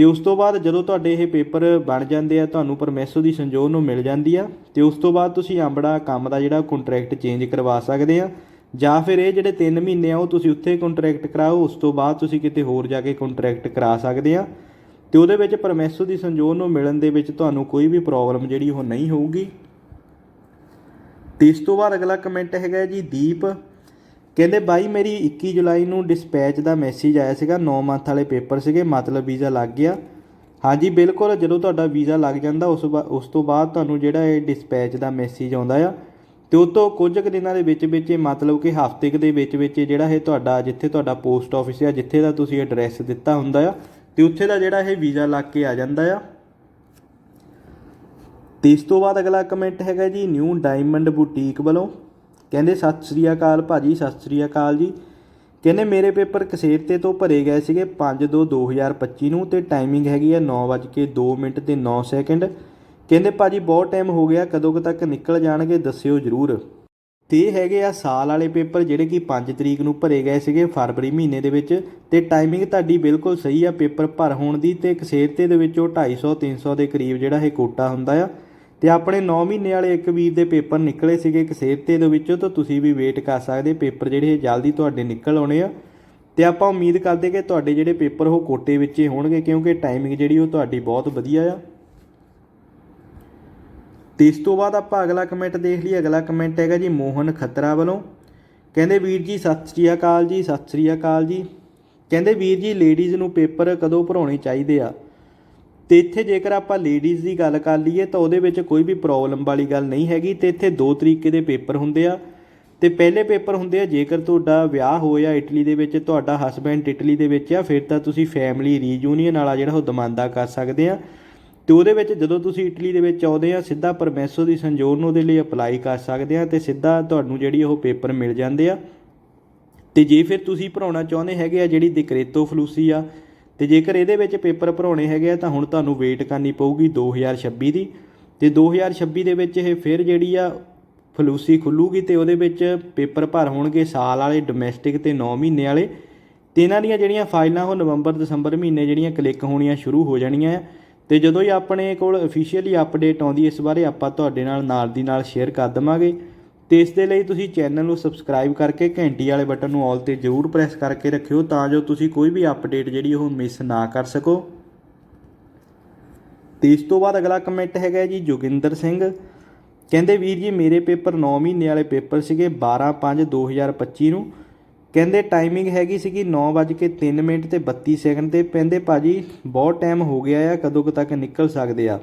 ਤੇ ਉਸ ਤੋਂ ਬਾਅਦ ਜਦੋਂ ਤੁਹਾਡੇ ਇਹ ਪੇਪਰ ਬਣ ਜਾਂਦੇ ਆ, ਤੁਹਾਨੂੰ ਪਰਮੈਸੋ ਦੀ ਸੰਜੋਗ ਨੂੰ ਮਿਲ ਜਾਂਦੀ ਆ, ਤੇ ਉਸ ਤੋਂ ਬਾਅਦ ਤੁਸੀਂ ਆਂਬੜਾ ਕੰਮ ਦਾ ਜਿਹੜਾ ਕੰਟਰੈਕਟ ਚੇਂਜ ਕਰਵਾ ਸਕਦੇ ਆ, ਜਾਂ ਫਿਰ ਇਹ ਜਿਹੜੇ 3 ਮਹੀਨੇ ਆ, ਉਹ ਤੁਸੀਂ ਉੱਥੇ ਕੰਟਰੈਕਟ ਕਰਾਓ, ਉਸ ਤੋਂ ਬਾਅਦ ਤੁਸੀਂ ਕਿਤੇ ਹੋਰ ਜਾ ਕੇ ਕੰਟਰੈਕਟ ਕਰਾ ਸਕਦੇ ਆ। ਤੇ ਉਹਦੇ ਵਿੱਚ ਪਰਮੈਸੋ ਦੀ ਸੰਜੋਗ ਨੂੰ ਮਿਲਣ ਦੇ ਵਿੱਚ ਤੁਹਾਨੂੰ ਕੋਈ ਵੀ ਪ੍ਰੋਬਲਮ ਜਿਹੜੀ ਉਹ ਨਹੀਂ ਹੋਊਗੀ। ਤੇ ਇਸ ਤੋਂ ਬਾਅਦ ਅਗਲਾ ਕਮੈਂਟ ਹੈਗਾ ਜੀ ਦੀਪ। ਕਹਿੰਦੇ ਬਾਈ, ਮੇਰੀ 21 ਜੁਲਾਈ ਨੂੰ ਡਿਸਪੈਚ ਦਾ ਮੈਸੇਜ ਆਇਆ ਸੀਗਾ। 9 ਮੰਥ ਵਾਲੇ ਪੇਪਰ ਸੀਗੇ, ਮਤਲਬ ਵੀਜ਼ਾ ਲੱਗ ਗਿਆ। ਹਾਂਜੀ, ਬਿਲਕੁਲ, ਜਦੋਂ ਤੁਹਾਡਾ ਵੀਜ਼ਾ ਲੱਗ ਜਾਂਦਾ, ਉਸ ਬਾ- ਉਸ ਤੋਂ ਬਾਅਦ ਤੁਹਾਨੂੰ ਜਿਹੜਾ ਇਹ ਡਿਸਪੈਚ ਦਾ ਮੈਸੇਜ ਆਉਂਦਾ ਆ, ਤੇ ਉਹ ਤੋਂ ਕੁਝ ਕੁ ਦਿਨਾਂ ਦੇ ਵਿੱਚ ਵਿੱਚ ਮਤਲਬ ਕਿ ਹਫ਼ਤੇ ਕੁ ਦੇ ਵਿੱਚ ਵਿੱਚ ਜਿਹੜਾ ਇਹ ਤੁਹਾਡਾ, ਜਿੱਥੇ ਤੁਹਾਡਾ ਪੋਸਟ ਆਫਿਸ ਆ, ਜਿੱਥੇ ਦਾ ਤੁਸੀਂ ਐਡਰੈਸ ਦਿੱਤਾ ਹੁੰਦਾ ਆ, ਤੇ ਉੱਥੇ ਦਾ ਜਿਹੜਾ ਇਹ ਵੀਜ਼ਾ ਲੱਗ ਕੇ ਆ ਜਾਂਦਾ ਆ। ਤੇ ਇਸ ਤੋਂ ਬਾਅਦ ਅਗਲਾ ਕਮੈਂਟ ਹੈਗਾ ਜੀ ਨਿਊ ਡਾਇਮੰਡ ਬੁਟੀਕ ਵੱਲੋਂ। ਕਹਿੰਦੇ, ਸਤਿ ਸ੍ਰੀ ਅਕਾਲ ਭਾਜੀ, ਸਤਿ ਸ੍ਰੀ ਅਕਾਲ ਜੀ। ਕਹਿੰਦੇ, ਮੇਰੇ ਪੇਪਰ ਕਸੇਰਤੇ ਤੋਂ ਭਰੇ ਗਏ ਸੀਗੇ 5/2/2025 ਨੂੰ ਤੇ ਟਾਈਮਿੰਗ ਹੈਗੀ ਹੈ 9:02 ਮਿੰਟ ਤੇ 9 ਸੈਕਿੰਡ। ਕਹਿੰਦੇ, ਭਾਜੀ, ਬਹੁਤ ਟਾਈਮ ਹੋ ਗਿਆ, ਕਦੋਂ ਤੱਕ ਨਿਕਲ ਜਾਣਗੇ ਦੱਸਿਓ ਜਰੂਰ। ਤੇ ਹੈਗੇ ਆ ਸਾਲ ਵਾਲੇ ਪੇਪਰ ਜਿਹੜੇ ਕਿ 5 ਤਰੀਕ ਨੂੰ ਭਰੇ ਗਏ ਸੀਗੇ ਫਰਵਰੀ ਮਹੀਨੇ ਦੇ ਵਿੱਚ ਤੇ ਟਾਈਮਿੰਗ ਤੁਹਾਡੀ ਬਿਲਕੁਲ ਸਹੀ ਆ, ਪੇਪਰ ਭਰ ਹੋਣ ਦੀ ਤੇ ਕਸੇਰਤੇ ਦੇ ਵਿੱਚੋਂ 250 300 ਦੇ ਕਰੀਬ ਜਿਹੜਾ ਇਹ ਕੋਟਾ ਹੁੰਦਾ ਆ। ਤੇ ਆਪਣੇ 9 ਮਹੀਨੇ ਵਾਲੇ ਇੱਕ ਵੀਰ ਦੇ ਪੇਪਰ ਨਿਕਲੇ ਸੀਗੇ ਇੱਕ ਕਸੇਰਤੇ ਦੇ ਵਿੱਚੋਂ, ਤਾਂ ਤੁਸੀਂ ਵੀ ਵੇਟ ਕਰ ਸਕਦੇ। ਪੇਪਰ ਜਿਹੜੇ ਇਹ ਜਲਦੀ ਤੁਹਾਡੇ ਨਿਕਲ ਆਉਣੇ ਆ। ਤੇ ਆਪਾਂ ਉਮੀਦ ਕਰਦੇ ਕਿ ਤੁਹਾਡੇ ਜਿਹੜੇ ਪੇਪਰ ਉਹ ਕੋਟੇ ਵਿੱਚ ਹੀ ਹੋਣਗੇ, ਕਿਉਂਕਿ ਟਾਈਮਿੰਗ ਜਿਹੜੀ ਉਹ ਤੁਹਾਡੀ ਬਹੁਤ ਵਧੀਆ ਆ। ਤੇ ਇਸ ਤੋਂ ਬਾਅਦ ਆਪਾਂ ਅਗਲਾ ਕਮੈਂਟ ਦੇਖ ਲਈਏ। ਅਗਲਾ ਕਮੈਂਟ ਹੈਗਾ ਜੀ ਮੋਹਨ ਖੱਤਰਾ ਵੱਲੋਂ। ਕਹਿੰਦੇ, ਵੀਰ ਜੀ, ਸਤਿ ਸ੍ਰੀ ਅਕਾਲ ਜੀ, ਸਤਿ ਸ੍ਰੀ ਅਕਾਲ ਜੀ। ਕਹਿੰਦੇ, ਵੀਰ ਜੀ ਲੇਡੀਜ਼ ਨੂੰ ਪੇਪਰ ਕਦੋਂ ਭਰਾਉਣੇ ਚਾਹੀਦੇ ਆ? ਤੇ ਇੱਥੇ ਜੇਕਰ ਆਪਾਂ ਲੇਡੀਜ਼ ਦੀ ਗੱਲ ਕਰ ਲਈਏ ਤਾਂ ਉਹਦੇ ਵਿੱਚ ਕੋਈ ਵੀ ਪ੍ਰੋਬਲਮ ਵਾਲੀ ਗੱਲ ਨਹੀਂ ਹੈਗੀ ਤੇ ਇੱਥੇ ਦੋ ਤਰੀਕੇ ਦੇ ਪੇਪਰ ਹੁੰਦੇ ਆ। ਤੇ ਪਹਿਲੇ ਪੇਪਰ ਹੁੰਦੇ ਆ, ਜੇਕਰ ਤੁਹਾਡਾ ਵਿਆਹ ਹੋਇਆ ਇਟਲੀ ਦੇ ਵਿੱਚ, ਤੁਹਾਡਾ ਹਸਬੈਂਡ ਇਟਲੀ ਦੇ ਵਿੱਚ ਆ, ਫਿਰ ਤਾਂ ਤੁਸੀਂ ਫੈਮਿਲੀ ਰੀਯੂਨੀਅਨ ਵਾਲਾ ਜਿਹੜਾ ਉਹ ਦਮਾਂਦਾ ਕਰ ਸਕਦੇ ਆ। ਤੇ ਉਹਦੇ ਵਿੱਚ ਜਦੋਂ ਤੁਸੀਂ ਇਟਲੀ ਦੇ ਵਿੱਚ ਆਉਂਦੇ ਆ, ਸਿੱਧਾ ਪਰਮੈਸੋ ਦੀ ਸੰਜੋਰਨ ਉਹਦੇ ਲਈ ਅਪਲਾਈ ਕਰ ਸਕਦੇ ਆ ਤੇ ਸਿੱਧਾ ਤੁਹਾਨੂੰ ਜਿਹੜੀ ਉਹ ਪੇਪਰ ਮਿਲ ਜਾਂਦੇ ਆ। ਤੇ ਜੇ ਫਿਰ ਤੁਸੀਂ ਭਰਾਉਣਾ ਚਾਹੁੰਦੇ ਹੈਗੇ ਆ, ਜਿਹੜੀ ਦਿਕਰੇਤੋ ਫਲੂਸੀ ਆ ਤੇ ਜੇਕਰ ਇਹਦੇ ਵਿੱਚ ਪੇਪਰ ਭਰਾਉਣੇ ਹੈਗੇ ਆ, ਤਾਂ ਹੁਣ ਤੁਹਾਨੂੰ ਵੇਟ ਕਰਨੀ ਪਊਗੀ 2026 ਦੀ। ਤੇ 2026 ਦੇ ਵਿੱਚ ਇਹ ਫਿਰ ਜਿਹੜੀ ਆ ਫਲੂਸੀ ਖੁੱਲੂਗੀ ਤੇ ਉਹਦੇ ਵਿੱਚ ਪੇਪਰ ਭਰ ਹੋਣਗੇ ਸਾਲ ਵਾਲੇ ਡੋਮੈਸਟਿਕ ਤੇ 9 ਮਹੀਨੇ ਵਾਲੇ। ਤੇ ਇਹਨਾਂ ਦੀਆਂ ਜਿਹੜੀਆਂ ਫਾਈਲਾਂ, ਉਹ ਨਵੰਬਰ, ਦਸੰਬਰ ਮਹੀਨੇ ਜਿਹੜੀਆਂ ਕਲਿੱਕ ਹੋਣੀਆਂ ਸ਼ੁਰੂ ਹੋ ਜਾਣੀਆਂ ਆ। ਤੇ ਜਦੋਂ ਹੀ ਆਪਣੇ ਕੋਲ ਅਫੀਸ਼ੀਅਲੀ ਅਪਡੇਟ ਆਉਂਦੀ, ਇਸ ਬਾਰੇ ਆਪਾਂ ਤੁਹਾਡੇ ਨਾਲ ਨਾਲ ਦੀ ਨਾਲ ਸ਼ੇਅਰ ਕਰ ਦਵਾਂਗੇ। ਤੇ ਇਸ ਦੇ ਲਈ ਤੁਸੀਂ ਚੈਨਲ ਨੂੰ ਸਬਸਕ੍ਰਾਈਬ ਕਰਕੇ ਘੰਟੀ ਵਾਲੇ ਬਟਨ ਨੂੰ ਆਲ ਤੇ ਜ਼ਰੂਰ ਪ੍ਰੈਸ ਕਰਕੇ ਰੱਖਿਓ ਤਾਂ ਜੋ ਤੁਸੀਂ ਕੋਈ ਵੀ ਅਪਡੇਟ ਜਿਹੜੀ ਉਹ ਮਿਸ ਨਾ ਕਰ ਸਕੋ। ਤੇ ਇਸ ਤੋਂ ਬਾਅਦ ਅਗਲਾ ਕਮੈਂਟ ਹੈਗਾ ਜੀ ਜੋਗਿੰਦਰ ਸਿੰਘ। ਕਹਿੰਦੇ, ਵੀਰ ਜੀ, ਮੇਰੇ ਪੇਪਰ 9 ਮਹੀਨੇ ਵਾਲੇ ਪੇਪਰ ਸੀਗੇ 12/5/2025 ਨੂੰ। ਕਹਿੰਦੇ ਟਾਈਮਿੰਗ ਹੈਗੀ ਸੀਗੀ 9:03 ਮਿੰਟ ਤੇ 32 ਸੈਕਿੰਡ ਤੇ। ਕਹਿੰਦੇ, ਭਾਜੀ, ਬਹੁਤ ਟਾਈਮ ਹੋ ਗਿਆ ਆ, ਕਦੋਂ ਤੱਕ ਨਿਕਲ ਸਕਦੇ ਆ?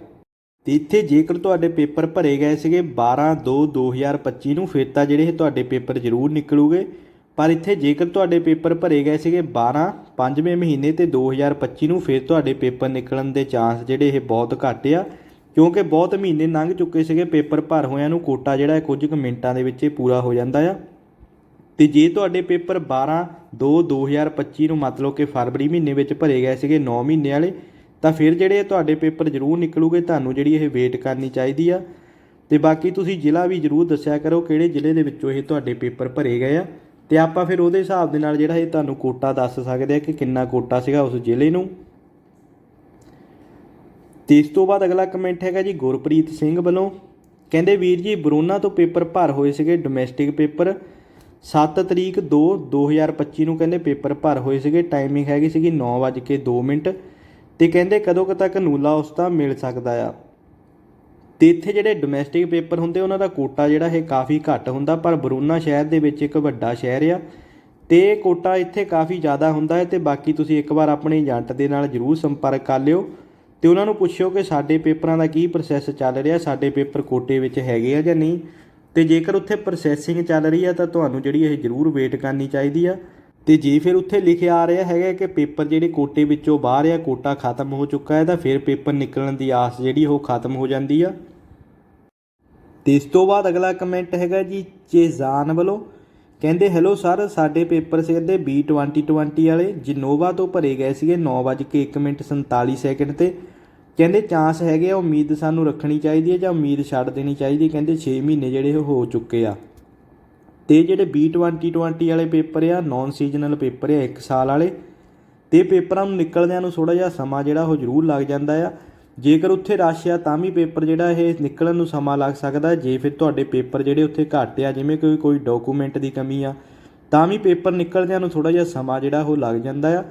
ਤੇ ਇੱਥੇ ਜੇਕਰ ਤੁਹਾਡੇ ਪੇਪਰ ਭਰੇ ਗਏ ਸੀਗੇ 12/2/2025 ਨੂੰ, ਫਿਰ ਤਾਂ ਜਿਹੜੇ ਇਹ ਤੁਹਾਡੇ ਪੇਪਰ ਜ਼ਰੂਰ ਨਿਕਲੂਗੇ। ਪਰ ਇੱਥੇ ਜੇਕਰ ਤੁਹਾਡੇ ਪੇਪਰ ਭਰੇ ਗਏ ਸੀਗੇ 12 ਪੰਜਵੇਂ ਮਹੀਨੇ ਤੇ 2025 ਨੂੰ, ਫਿਰ ਤੁਹਾਡੇ ਪੇਪਰ ਨਿਕਲਣ ਦੇ ਚਾਂਸ ਜਿਹੜੇ ਇਹ ਬਹੁਤ ਘੱਟ ਆ। ਕਿਉਂਕਿ ਬਹੁਤ ਮਹੀਨੇ ਲੰਘ ਚੁੱਕੇ ਸੀਗੇ ਪੇਪਰ ਭਰ ਹੋਇਆਂ ਨੂੰ, ਕੋਟਾ ਜਿਹੜਾ ਕੁਝ ਕੁ ਮਿੰਟਾਂ ਦੇ ਵਿੱਚ ਇਹ ਪੂਰਾ ਹੋ ਜਾਂਦਾ ਆ। ਤੇ ਜੇ ਤੁਹਾਡੇ ਪੇਪਰ 12 2 2025 ਨੂੰ, ਮਤਲਬ ਕਿ ਫਰਵਰੀ ਮਹੀਨੇ ਵਿੱਚ ਭਰੇ ਗਏ ਸੀਗੇ 9 ਮਹੀਨੇ ਵਾਲੇ ਤਾਂ ਫਿਰ ਜਿਹੜੇ ਤੁਹਾਡੇ ਪੇਪਰ ਜ਼ਰੂਰ ਨਿਕਲੂਗੇ, ਤੁਹਾਨੂੰ ਜਿਹੜੀ ਇਹ ਵੇਟ ਕਰਨੀ ਚਾਹੀਦੀ ਆ। ਤੇ ਬਾਕੀ ਤੁਸੀਂ ਜ਼ਿਲ੍ਹਾ ਵੀ ਜ਼ਰੂਰ ਦੱਸਿਆ ਕਰੋ ਕਿਹੜੇ ਜ਼ਿਲ੍ਹੇ ਦੇ ਵਿੱਚੋਂ ਇਹ ਤੁਹਾਡੇ ਪੇਪਰ ਭਰੇ ਗਏ ਆ। ਤੇ ਆਪਾਂ ਫਿਰ ਉਹਦੇ ਹਿਸਾਬ ਦੇ ਨਾਲ ਜਿਹੜਾ ਇਹ ਤੁਹਾਨੂੰ ਕੋਟਾ ਦੱਸ ਸਕਦੇ ਆ ਕਿ ਕਿੰਨਾ ਕੋਟਾ ਸੀਗਾ ਉਸ ਜ਼ਿਲ੍ਹੇ ਨੂੰ। ਤੇ ਇਸ ਤੋਂ ਬਾਅਦ ਅਗਲਾ ਕਮੈਂਟ ਹੈਗਾ ਜੀ ਗੁਰਪ੍ਰੀਤ ਸਿੰਘ ਵੱਲੋਂ। ਕਹਿੰਦੇ, ਵੀਰ ਜੀ, ਬਰੋਨਾ ਤੋਂ ਪੇਪਰ ਭਰ ਹੋਏ ਸੀਗੇ ਡੋਮੈਸਟਿਕ ਪੇਪਰ। 7 ਤਰੀਕ 2 2025 ਨੂੰ ਕਹਿੰਦੇ ਪੇਪਰ ਭਰ ਹੋਏ ਸੀਗੇ। ਟਾਈਮਿੰਗ ਹੈਗੀ ਸੀਗੀ 9:02 ਮਿੰਟ। ਤੇ ਕਹਿੰਦੇ ਕਦੋਂ ਕੁ ਤੱਕ ਨੂਲਾ ਉਸ ਦਾ ਮਿਲ ਸਕਦਾ ਆ। ਤੇ ਇੱਥੇ ਜਿਹੜੇ ਡੋਮੈਸਟਿਕ ਪੇਪਰ ਹੁੰਦੇ, ਉਹਨਾਂ ਦਾ ਕੋਟਾ ਜਿਹੜਾ ਇਹ ਕਾਫੀ ਘੱਟ ਹੁੰਦਾ, ਪਰ ਬਰੂਨਾ ਸ਼ਹਿਰ ਦੇ ਵਿੱਚ ਇੱਕ ਵੱਡਾ ਸ਼ਹਿਰ ਆ। ਤੇ ਇਹ ਕੋਟਾ ਇੱਥੇ ਕਾਫੀ ਜ਼ਿਆਦਾ ਹੁੰਦਾ ਹੈ ਤੇ ਬਾਕੀ ਤੁਸੀਂ ਇੱਕ ਵਾਰ ਆਪਣੇ ਏਜੰਟ ਦੇ ਨਾਲ ਜਰੂਰ ਸੰਪਰਕ ਕਰ ਲਿਓ। ਤੇ ਉਹਨਾਂ ਨੂੰ ਪੁੱਛਿਓ ਕਿ ਸਾਡੇ ਪੇਪਰਾਂ ਦਾ ਕੀ ਪ੍ਰੋਸੈਸ ਚੱਲ ਰਿਹਾ, ਸਾਡੇ ਪੇਪਰ ਕੋਟੇ ਵਿੱਚ ਹੈਗੇ ਆ ਜਾਂ ਨਹੀਂ। ਤੇ ਜੇਕਰ ਉੱਥੇ ਪ੍ਰੋਸੈਸਿੰਗ ਚੱਲ ਰਹੀ ਆ, ਤਾਂ ਤੁਹਾਨੂੰ ਜਿਹੜੀ ਇਹ ਜ਼ਰੂਰ ਵੇਟ ਕਰਨੀ ਚਾਹੀਦੀ ਆ। ਤੇ ਜੇ ਫਿਰ ਉੱਥੇ ਲਿਖਿਆ ਆ ਰਿਹਾ ਹੈਗਾ ਕਿ ਪੇਪਰ ਜਿਹੜੇ ਕੋਟੇ ਵਿੱਚੋਂ ਬਾਹਰ ਆ, ਕੋਟਾ ਖਤਮ ਹੋ ਚੁੱਕਾ ਹੈ, ਤਾਂ ਫਿਰ ਪੇਪਰ ਨਿਕਲਣ ਦੀ ਆਸ ਜਿਹੜੀ ਉਹ ਖਤਮ ਹੋ ਜਾਂਦੀ ਆ। ਤੇ ਇਸ ਤੋਂ ਬਾਅਦ ਅਗਲਾ ਕਮੈਂਟ ਹੈਗਾ ਜੀ, ਚੇਜ਼ਾਨ ਵੱਲੋਂ ਕਹਿੰਦੇ ਹੈਲੋ ਸਰ ਸਾਡੇ ਪੇਪਰ ਸੀਗੇ B2020 ਵਾਲੇ ਜਿਨੋਵਾ ਤੋਂ ਭਰੇ ਗਏ ਸੀਗੇ 9:01 ਮਿੰਟ 47 ਸੈਕਿੰਡ ਤੇ। ਕਹਿੰਦੇ ਚਾਂਸ ਹੈਗੇ ਆ, ਉਮੀਦ ਸਾਨੂੰ ਰੱਖਣੀ ਚਾਹੀਦੀ ਹੈ ਜਾਂ ਉਮੀਦ ਛੱਡ ਦੇਣੀ ਚਾਹੀਦੀ ਕਹਿੰਦੇ 6 ਮਹੀਨੇ ਜਿਹੜੇ ਉਹ ਹੋ ਚੁੱਕੇ ਆ। ਅਤੇ ਜਿਹੜੇ B2020 ਵਾਲੇ ਪੇਪਰ ਆ ਨੋਨ ਸੀਜ਼ਨਲ ਪੇਪਰ ਆ, ਇੱਕ ਸਾਲ ਵਾਲੇ ਅਤੇ ਪੇਪਰਾਂ ਨੂੰ ਨਿਕਲਦਿਆਂ ਨੂੰ ਥੋੜ੍ਹਾ ਜਿਹਾ ਸਮਾਂ ਜਿਹੜਾ ਉਹ ਜ਼ਰੂਰ ਲੱਗ ਜਾਂਦਾ ਆ। ਜੇਕਰ ਉੱਥੇ ਰਸ਼ ਆ, ਤਾਂ ਵੀ ਪੇਪਰ ਜਿਹੜਾ ਇਹ ਨਿਕਲਣ ਨੂੰ ਸਮਾਂ ਲੱਗ ਸਕਦਾ। ਜੇ ਫਿਰ ਤੁਹਾਡੇ ਪੇਪਰ ਜਿਹੜੇ ਉੱਥੇ ਘੱਟ ਆ, ਜਿਵੇਂ ਕੋਈ ਕੋਈ ਡਾਕੂਮੈਂਟ ਦੀ ਕਮੀ ਆ, ਤਾਂ ਵੀ ਪੇਪਰ ਨਿਕਲਦਿਆਂ ਨੂੰ ਥੋੜ੍ਹਾ ਜਿਹਾ ਸਮਾਂ ਜਿਹੜਾ ਉਹ ਲੱਗ ਜਾਂਦਾ ਆ।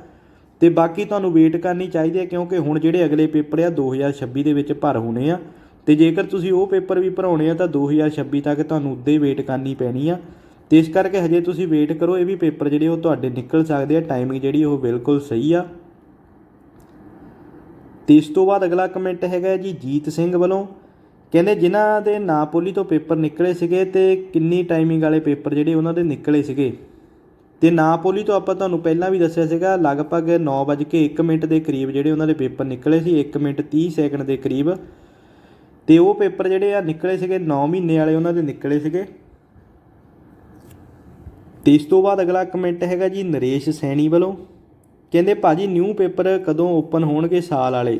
ਤੇ ਬਾਕੀ ਤੁਹਾਨੂੰ ਵੇਟ ਕਰਨੀ ਚਾਹੀਦੀ ਹੈ ਕਿਉਂਕਿ ਹੁਣ ਜਿਹੜੇ ਅਗਲੇ ਪੇਪਰ ਆ 2026 ਦੇ ਵਿੱਚ ਭਰ ਹੋਣੇ ਆ। ਤੇ ਜੇਕਰ ਤੁਸੀਂ ਉਹ ਪੇਪਰ ਵੀ ਭਰਾਉਣੇ ਆ, ਤਾਂ 2026 ਤੱਕ ਤੁਹਾਨੂੰ ਉੱਦੇ ਹੀ ਵੇਟ ਕਰਨੀ ਪੈਣੀ ਆ। ਤੇ ਇਸ ਕਰਕੇ ਹਜੇ ਤੁਸੀਂ ਵੇਟ ਕਰੋ, ਇਹ ਵੀ ਪੇਪਰ ਜਿਹੜੇ ਉਹ ਤੁਹਾਡੇ ਨਿਕਲ ਸਕਦੇ ਆ ਟਾਈਮਿੰਗ ਜਿਹੜੀ ਉਹ ਬਿਲਕੁਲ ਸਹੀ ਆ। ਤੇ ਇਸ ਤੋਂ ਬਾਅਦ ਅਗਲਾ ਕਮੈਂਟ ਹੈਗਾ ਜੀ ਜੀਤ ਸਿੰਘ ਵੱਲੋਂ, ਕਹਿੰਦੇ ਜਿਨ੍ਹਾਂ ਦੇ ਨਾਪੋਲੀ ਤੋਂ ਪੇਪਰ ਨਿਕਲੇ ਸੀਗੇ ਤੇ ਕਿੰਨੀ ਟਾਈਮਿੰਗ ਵਾਲੇ ਪੇਪਰ ਜਿਹੜੇ ਉਹਨਾਂ ਦੇ ਨਿਕਲੇ ਸੀਗੇ। ਤੇ ਨਾਪੋਲੀ ਤੋਂ ਆਪਾਂ ਤੁਹਾਨੂੰ ਪਹਿਲਾਂ ਵੀ ਦੱਸਿਆ ਸੀਗਾ, ਲਗਭਗ 9:01 ਮਿੰਟ ਦੇ ਕਰੀਬ ਜਿਹੜੇ ਉਹਨਾਂ ਦੇ ਪੇਪਰ ਨਿਕਲੇ ਸੀ 1 ਮਿੰਟ 30 ਸੈਕਿੰਡ ਦੇ ਕਰੀਬ। ਤੇ ਉਹ ਪੇਪਰ ਜਿਹੜੇ ਆ ਨਿਕਲੇ ਸੀਗੇ 9 ਮਹੀਨੇ ਵਾਲੇ ਉਹਨਾਂ ਦੇ ਨਿਕਲੇ ਸੀਗੇ। ਤੇ ਇਸ ਤੋਂ ਬਾਅਦ ਅਗਲਾ ਕਮੈਂਟ ਹੈਗਾ ਜੀ ਨਰੇਸ਼ ਸੈਣੀ ਵੱਲੋਂ। ਕਹਿੰਦੇ, ਭਾਜੀ ਨਿਊ ਪੇਪਰ ਕਦੋਂ ਓਪਨ ਹੋਣਗੇ ਸਾਲ ਵਾਲੇ?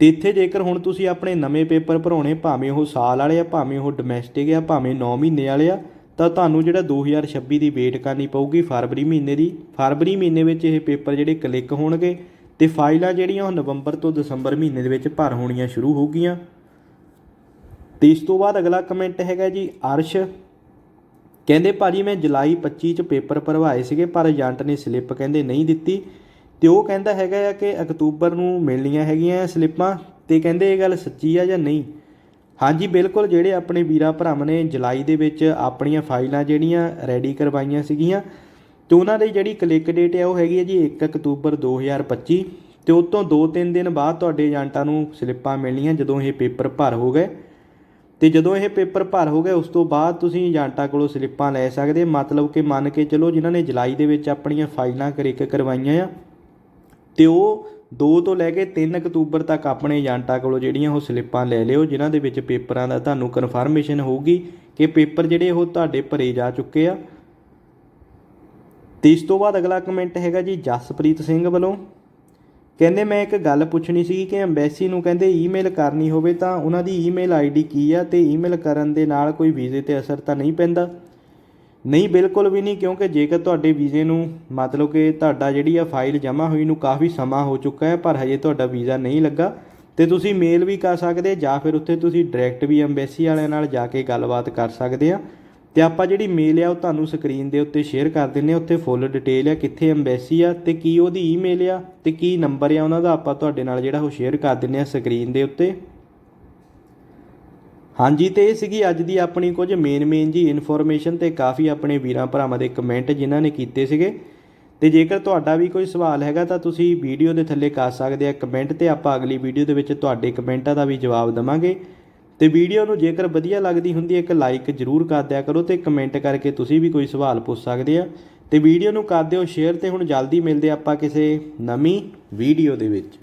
ਤੇ ਇੱਥੇ ਜੇਕਰ ਹੁਣ ਤੁਸੀਂ ਆਪਣੇ ਨਵੇਂ ਪੇਪਰ ਭਰਾਉਣੇ, ਭਾਵੇਂ ਉਹ ਸਾਲ ਵਾਲੇ ਆ, ਭਾਵੇਂ ਉਹ ਡੋਮੈਸਟਿਕ ਆ, ਭਾਵੇਂ 9 ਮਹੀਨੇ ਵਾਲੇ ਆ, ਤਾਂ ਤੁਹਾਨੂੰ ਜਿਹੜਾ 2026 ਦੀ ਵੇਟ ਕਰਨੀ ਪਊਗੀ ਫਰਵਰੀ ਮਹੀਨੇ ਦੀ। ਫਰਵਰੀ ਮਹੀਨੇ ਵਿੱਚ ਇਹ ਪੇਪਰ ਜਿਹੜੇ ਕਲਿੱਕ ਹੋਣਗੇ ਤੇ ਫਾਈਲਾਂ ਜਿਹੜੀਆਂ ਉਹ ਨਵੰਬਰ ਤੋਂ ਦਸੰਬਰ ਮਹੀਨੇ ਦੇ ਵਿੱਚ ਭਰ ਹੋਣੀਆਂ ਸ਼ੁਰੂ ਹੋ ਗਈਆਂ ਤੇ ਇਸ ਤੋਂ ਬਾਅਦ ਅਗਲਾ ਕਮੈਂਟ ਹੈਗਾ ਜੀ ਅਰਸ਼। ਕਹਿੰਦੇ ਭਾਜੀ ਮੈਂ ਜੁਲਾਈ 25 ਚ ਪੇਪਰ ਭਰਵਾਏ ਸੀਗੇ, ਪਰ ਏਜੰਟ ਨੇ ਸਲਿੱਪ ਕਹਿੰਦੇ ਨਹੀਂ ਦਿੱਤੀ। ਤੇ ਉਹ ਕਹਿੰਦਾ ਹੈਗਾ ਆ ਕਿ ਅਕਤੂਬਰ ਨੂੰ ਮਿਲਣੀਆਂ ਹੈਗੀਆਂ ਇਹ ਸਲਿੱਪਾਂ, ਤੇ ਕਹਿੰਦੇ ਇਹ ਗੱਲ ਸੱਚੀ ਆ ਜਾਂ ਨਹੀਂ? ਹਾਂਜੀ, ਬਿਲਕੁਲ, ਜਿਹੜੇ ਆਪਣੇ ਵੀਰਾ ਭਰਾਵਾਂ ਨੇ ਜੁਲਾਈ ਦੇ ਵਿੱਚ ਆਪਣੀਆਂ ਫਾਈਲਾਂ ਜਿਹੜੀਆਂ ਰੈਡੀ ਕਰਵਾਈਆਂ ਸੀਗੀਆਂ, ਤੇ ਉਹਨਾਂ ਦੀ ਜਿਹੜੀ ਕਲਿੱਕ ਡੇਟ ਹੈ ਉਹ ਹੈਗੀ ਹੈ ਜੀ 1 ਅਕਤੂਬਰ 2025 ਤੇ ਉਸ ਤੋਂ 2-3 ਦਿਨ ਬਾਅਦ ਤੁਹਾਡੇ ਏਜੰਟਾਂ ਨੂੰ ਸਲਿੱਪਾਂ ਮਿਲਣੀਆਂ ਜਦੋਂ ਇਹ ਪੇਪਰ ਭਰ ਹੋ ਗਏ। ਅਤੇ ਜਦੋਂ ਇਹ ਪੇਪਰ ਭਰ ਹੋ ਗਏ, ਉਸ ਤੋਂ ਬਾਅਦ ਤੁਸੀਂ ਏਜੰਟਾਂ ਕੋਲੋਂ ਸਲਿੱਪਾਂ ਲੈ ਸਕਦੇ। ਮਤਲਬ ਕਿ ਮੰਨ ਕੇ ਚਲੋ ਜਿਨ੍ਹਾਂ ਨੇ ਜੁਲਾਈ ਦੇ ਵਿੱਚ ਆਪਣੀਆਂ ਫਾਈਲਾਂ ਕਲਿੱਕ ਕਰਵਾਈਆਂ ਆ ਅਤੇ ਉਹ 2 ਤੋਂ ਲੈ ਕੇ 3 ਅਕਤੂਬਰ ਤੱਕ ਆਪਣੇ ਏਜੰਟਾਂ ਕੋਲੋਂ ਜਿਹੜੀਆਂ ਉਹ ਸਲਿੱਪਾਂ ਲੈ ਲਿਓ, ਜਿਨ੍ਹਾਂ ਦੇ ਵਿੱਚ ਪੇਪਰਾਂ ਦਾ ਤੁਹਾਨੂੰ ਕਨਫਰਮੇਸ਼ਨ ਹੋਊਗੀ ਕਿ ਪੇਪਰ ਜਿਹੜੇ ਉਹ ਤੁਹਾਡੇ ਭਰੇ ਜਾ ਚੁੱਕੇ ਆ। ਤੇ ਇਸ ਤੋਂ ਬਾਅਦ ਅਗਲਾ ਕਮੈਂਟ ਹੈਗਾ ਜੀ ਜਸਪ੍ਰੀਤ ਸਿੰਘ ਵੱਲੋਂ। ਕਹਿੰਦੇ ਮੈਂ ਇੱਕ ਗੱਲ ਪੁੱਛਣੀ ਸੀ ਕਿ ਐਮਬੈਸੀ ਨੂੰ ਕਹਿੰਦੇ ਈਮੇਲ ਕਰਨੀ ਹੋਵੇ ਤਾਂ ਉਹਨਾਂ ਦੀ ਈਮੇਲ ਆਈਡੀ ਕੀ ਆ ਤੇ ਈਮੇਲ ਕਰਨ ਦੇ ਨਾਲ ਕੋਈ ਵੀਜ਼ੇ ਤੇ ਅਸਰ ਤਾਂ ਨਹੀਂ ਪੈਂਦਾ? ਨਹੀਂ, ਬਿਲਕੁਲ ਵੀ ਨਹੀਂ, ਕਿਉਂਕਿ ਜੇਕਰ ਤੁਹਾਡੇ ਵੀਜ਼ੇ ਨੂੰ ਮਤਲਬ ਕਿ ਤੁਹਾਡਾ ਜਿਹੜੀ ਆ ਫਾਈਲ ਜਮ੍ਹਾਂ ਹੋਈ ਨੂੰ ਕਾਫੀ ਸਮਾਂ ਹੋ ਚੁੱਕਾ ਹੈ, ਪਰ ਹਜੇ ਤੁਹਾਡਾ ਵੀਜ਼ਾ ਨਹੀਂ ਲੱਗਾ, ਤੇ ਤੁਸੀਂ ਮੇਲ ਵੀ ਕਰ ਸਕਦੇ ਜਾਂ ਫਿਰ ਉੱਥੇ ਤੁਸੀਂ ਡਾਇਰੈਕਟ ਵੀ ਐਮਬੈਸੀ ਵਾਲਿਆਂ ਨਾਲ ਜਾ ਕੇ ਗੱਲਬਾਤ ਕਰ ਸਕਦੇ ਆ। ਤੇ ਆਪਾਂ ਜਿਹੜੀ ਮੇਲ ਆ ਉਹ ਤੁਹਾਨੂੰ ਸਕਰੀਨ ਦੇ ਉੱਤੇ ਸ਼ੇਅਰ ਕਰ ਦਿੰਨੇ ਆ, ਉੱਥੇ ਫੁੱਲ ਡਿਟੇਲ ਆ, ਕਿੱਥੇ ਐਮਬੈਸੀ ਆ ਤੇ ਕੀ ਉਹਦੀ ਈਮੇਲ ਆ ਤੇ ਕੀ ਨੰਬਰ ਆ, ਉਹਨਾਂ ਦਾ ਆਪਾਂ ਤੁਹਾਡੇ ਨਾਲ ਜਿਹੜਾ ਉਹ ਸ਼ੇਅਰ ਕਰ ਦਿੰਨੇ ਆ ਸਕਰੀਨ ਦੇ ਉੱਤੇ। ਹਾਂਜੀ, ਤੇ ਇਹ ਸੀਗੀ ਅੱਜ ਦੀ ਆਪਣੀ ਕੁਝ ਮੇਨ ਮੇਨ ਜੀ ਇਨਫੋਰਮੇਸ਼ਨ ਤੇ ਕਾਫੀ ਆਪਣੇ ਵੀਰਾਂ ਭਰਾਵਾਂ ਦੇ ਕਮੈਂਟ ਜਿਨ੍ਹਾਂ ਨੇ ਕੀਤੇ ਸੀਗੇ। ਤੇ ਜੇਕਰ ਤੁਹਾਡਾ ਵੀ ਕੋਈ ਸਵਾਲ ਹੈਗਾ ਤਾਂ ਤੁਸੀਂ ਵੀਡੀਓ ਦੇ ਥੱਲੇ ਕਰ ਸਕਦੇ ਆ ਕਮੈਂਟ ਤੇ ਆਪਾਂ ਅਗਲੀ ਵੀਡੀਓ ਦੇ ਵਿੱਚ ਤੁਹਾਡੇ ਕਮੈਂਟਾਂ ਦਾ ਵੀ ਜਵਾਬ ਦਵਾਂਗੇ। ਤੇ ਵੀਡੀਓ ਨੂੰ ਜੇਕਰ ਵਧੀਆ ਲੱਗਦੀ ਹੁੰਦੀ ਹੈ, ਇੱਕ ਲਾਈਕ ਜ਼ਰੂਰ ਕਰ ਦਿਆ ਕਰੋ ਤੇ ਕਮੈਂਟ ਕਰਕੇ ਤੁਸੀਂ ਵੀ ਕੋਈ ਸਵਾਲ ਪੁੱਛ ਸਕਦੇ ਆ। ਤੇ ਵੀਡੀਓ ਨੂੰ ਕਰ ਦਿਓ ਸ਼ੇਅਰ ਤੇ ਹੁਣ ਜਲਦੀ ਮਿਲਦੇ ਆਪਾਂ ਕਿਸੇ ਨਵੀਂ ਵੀਡੀਓ ਦੇ ਵਿੱਚ।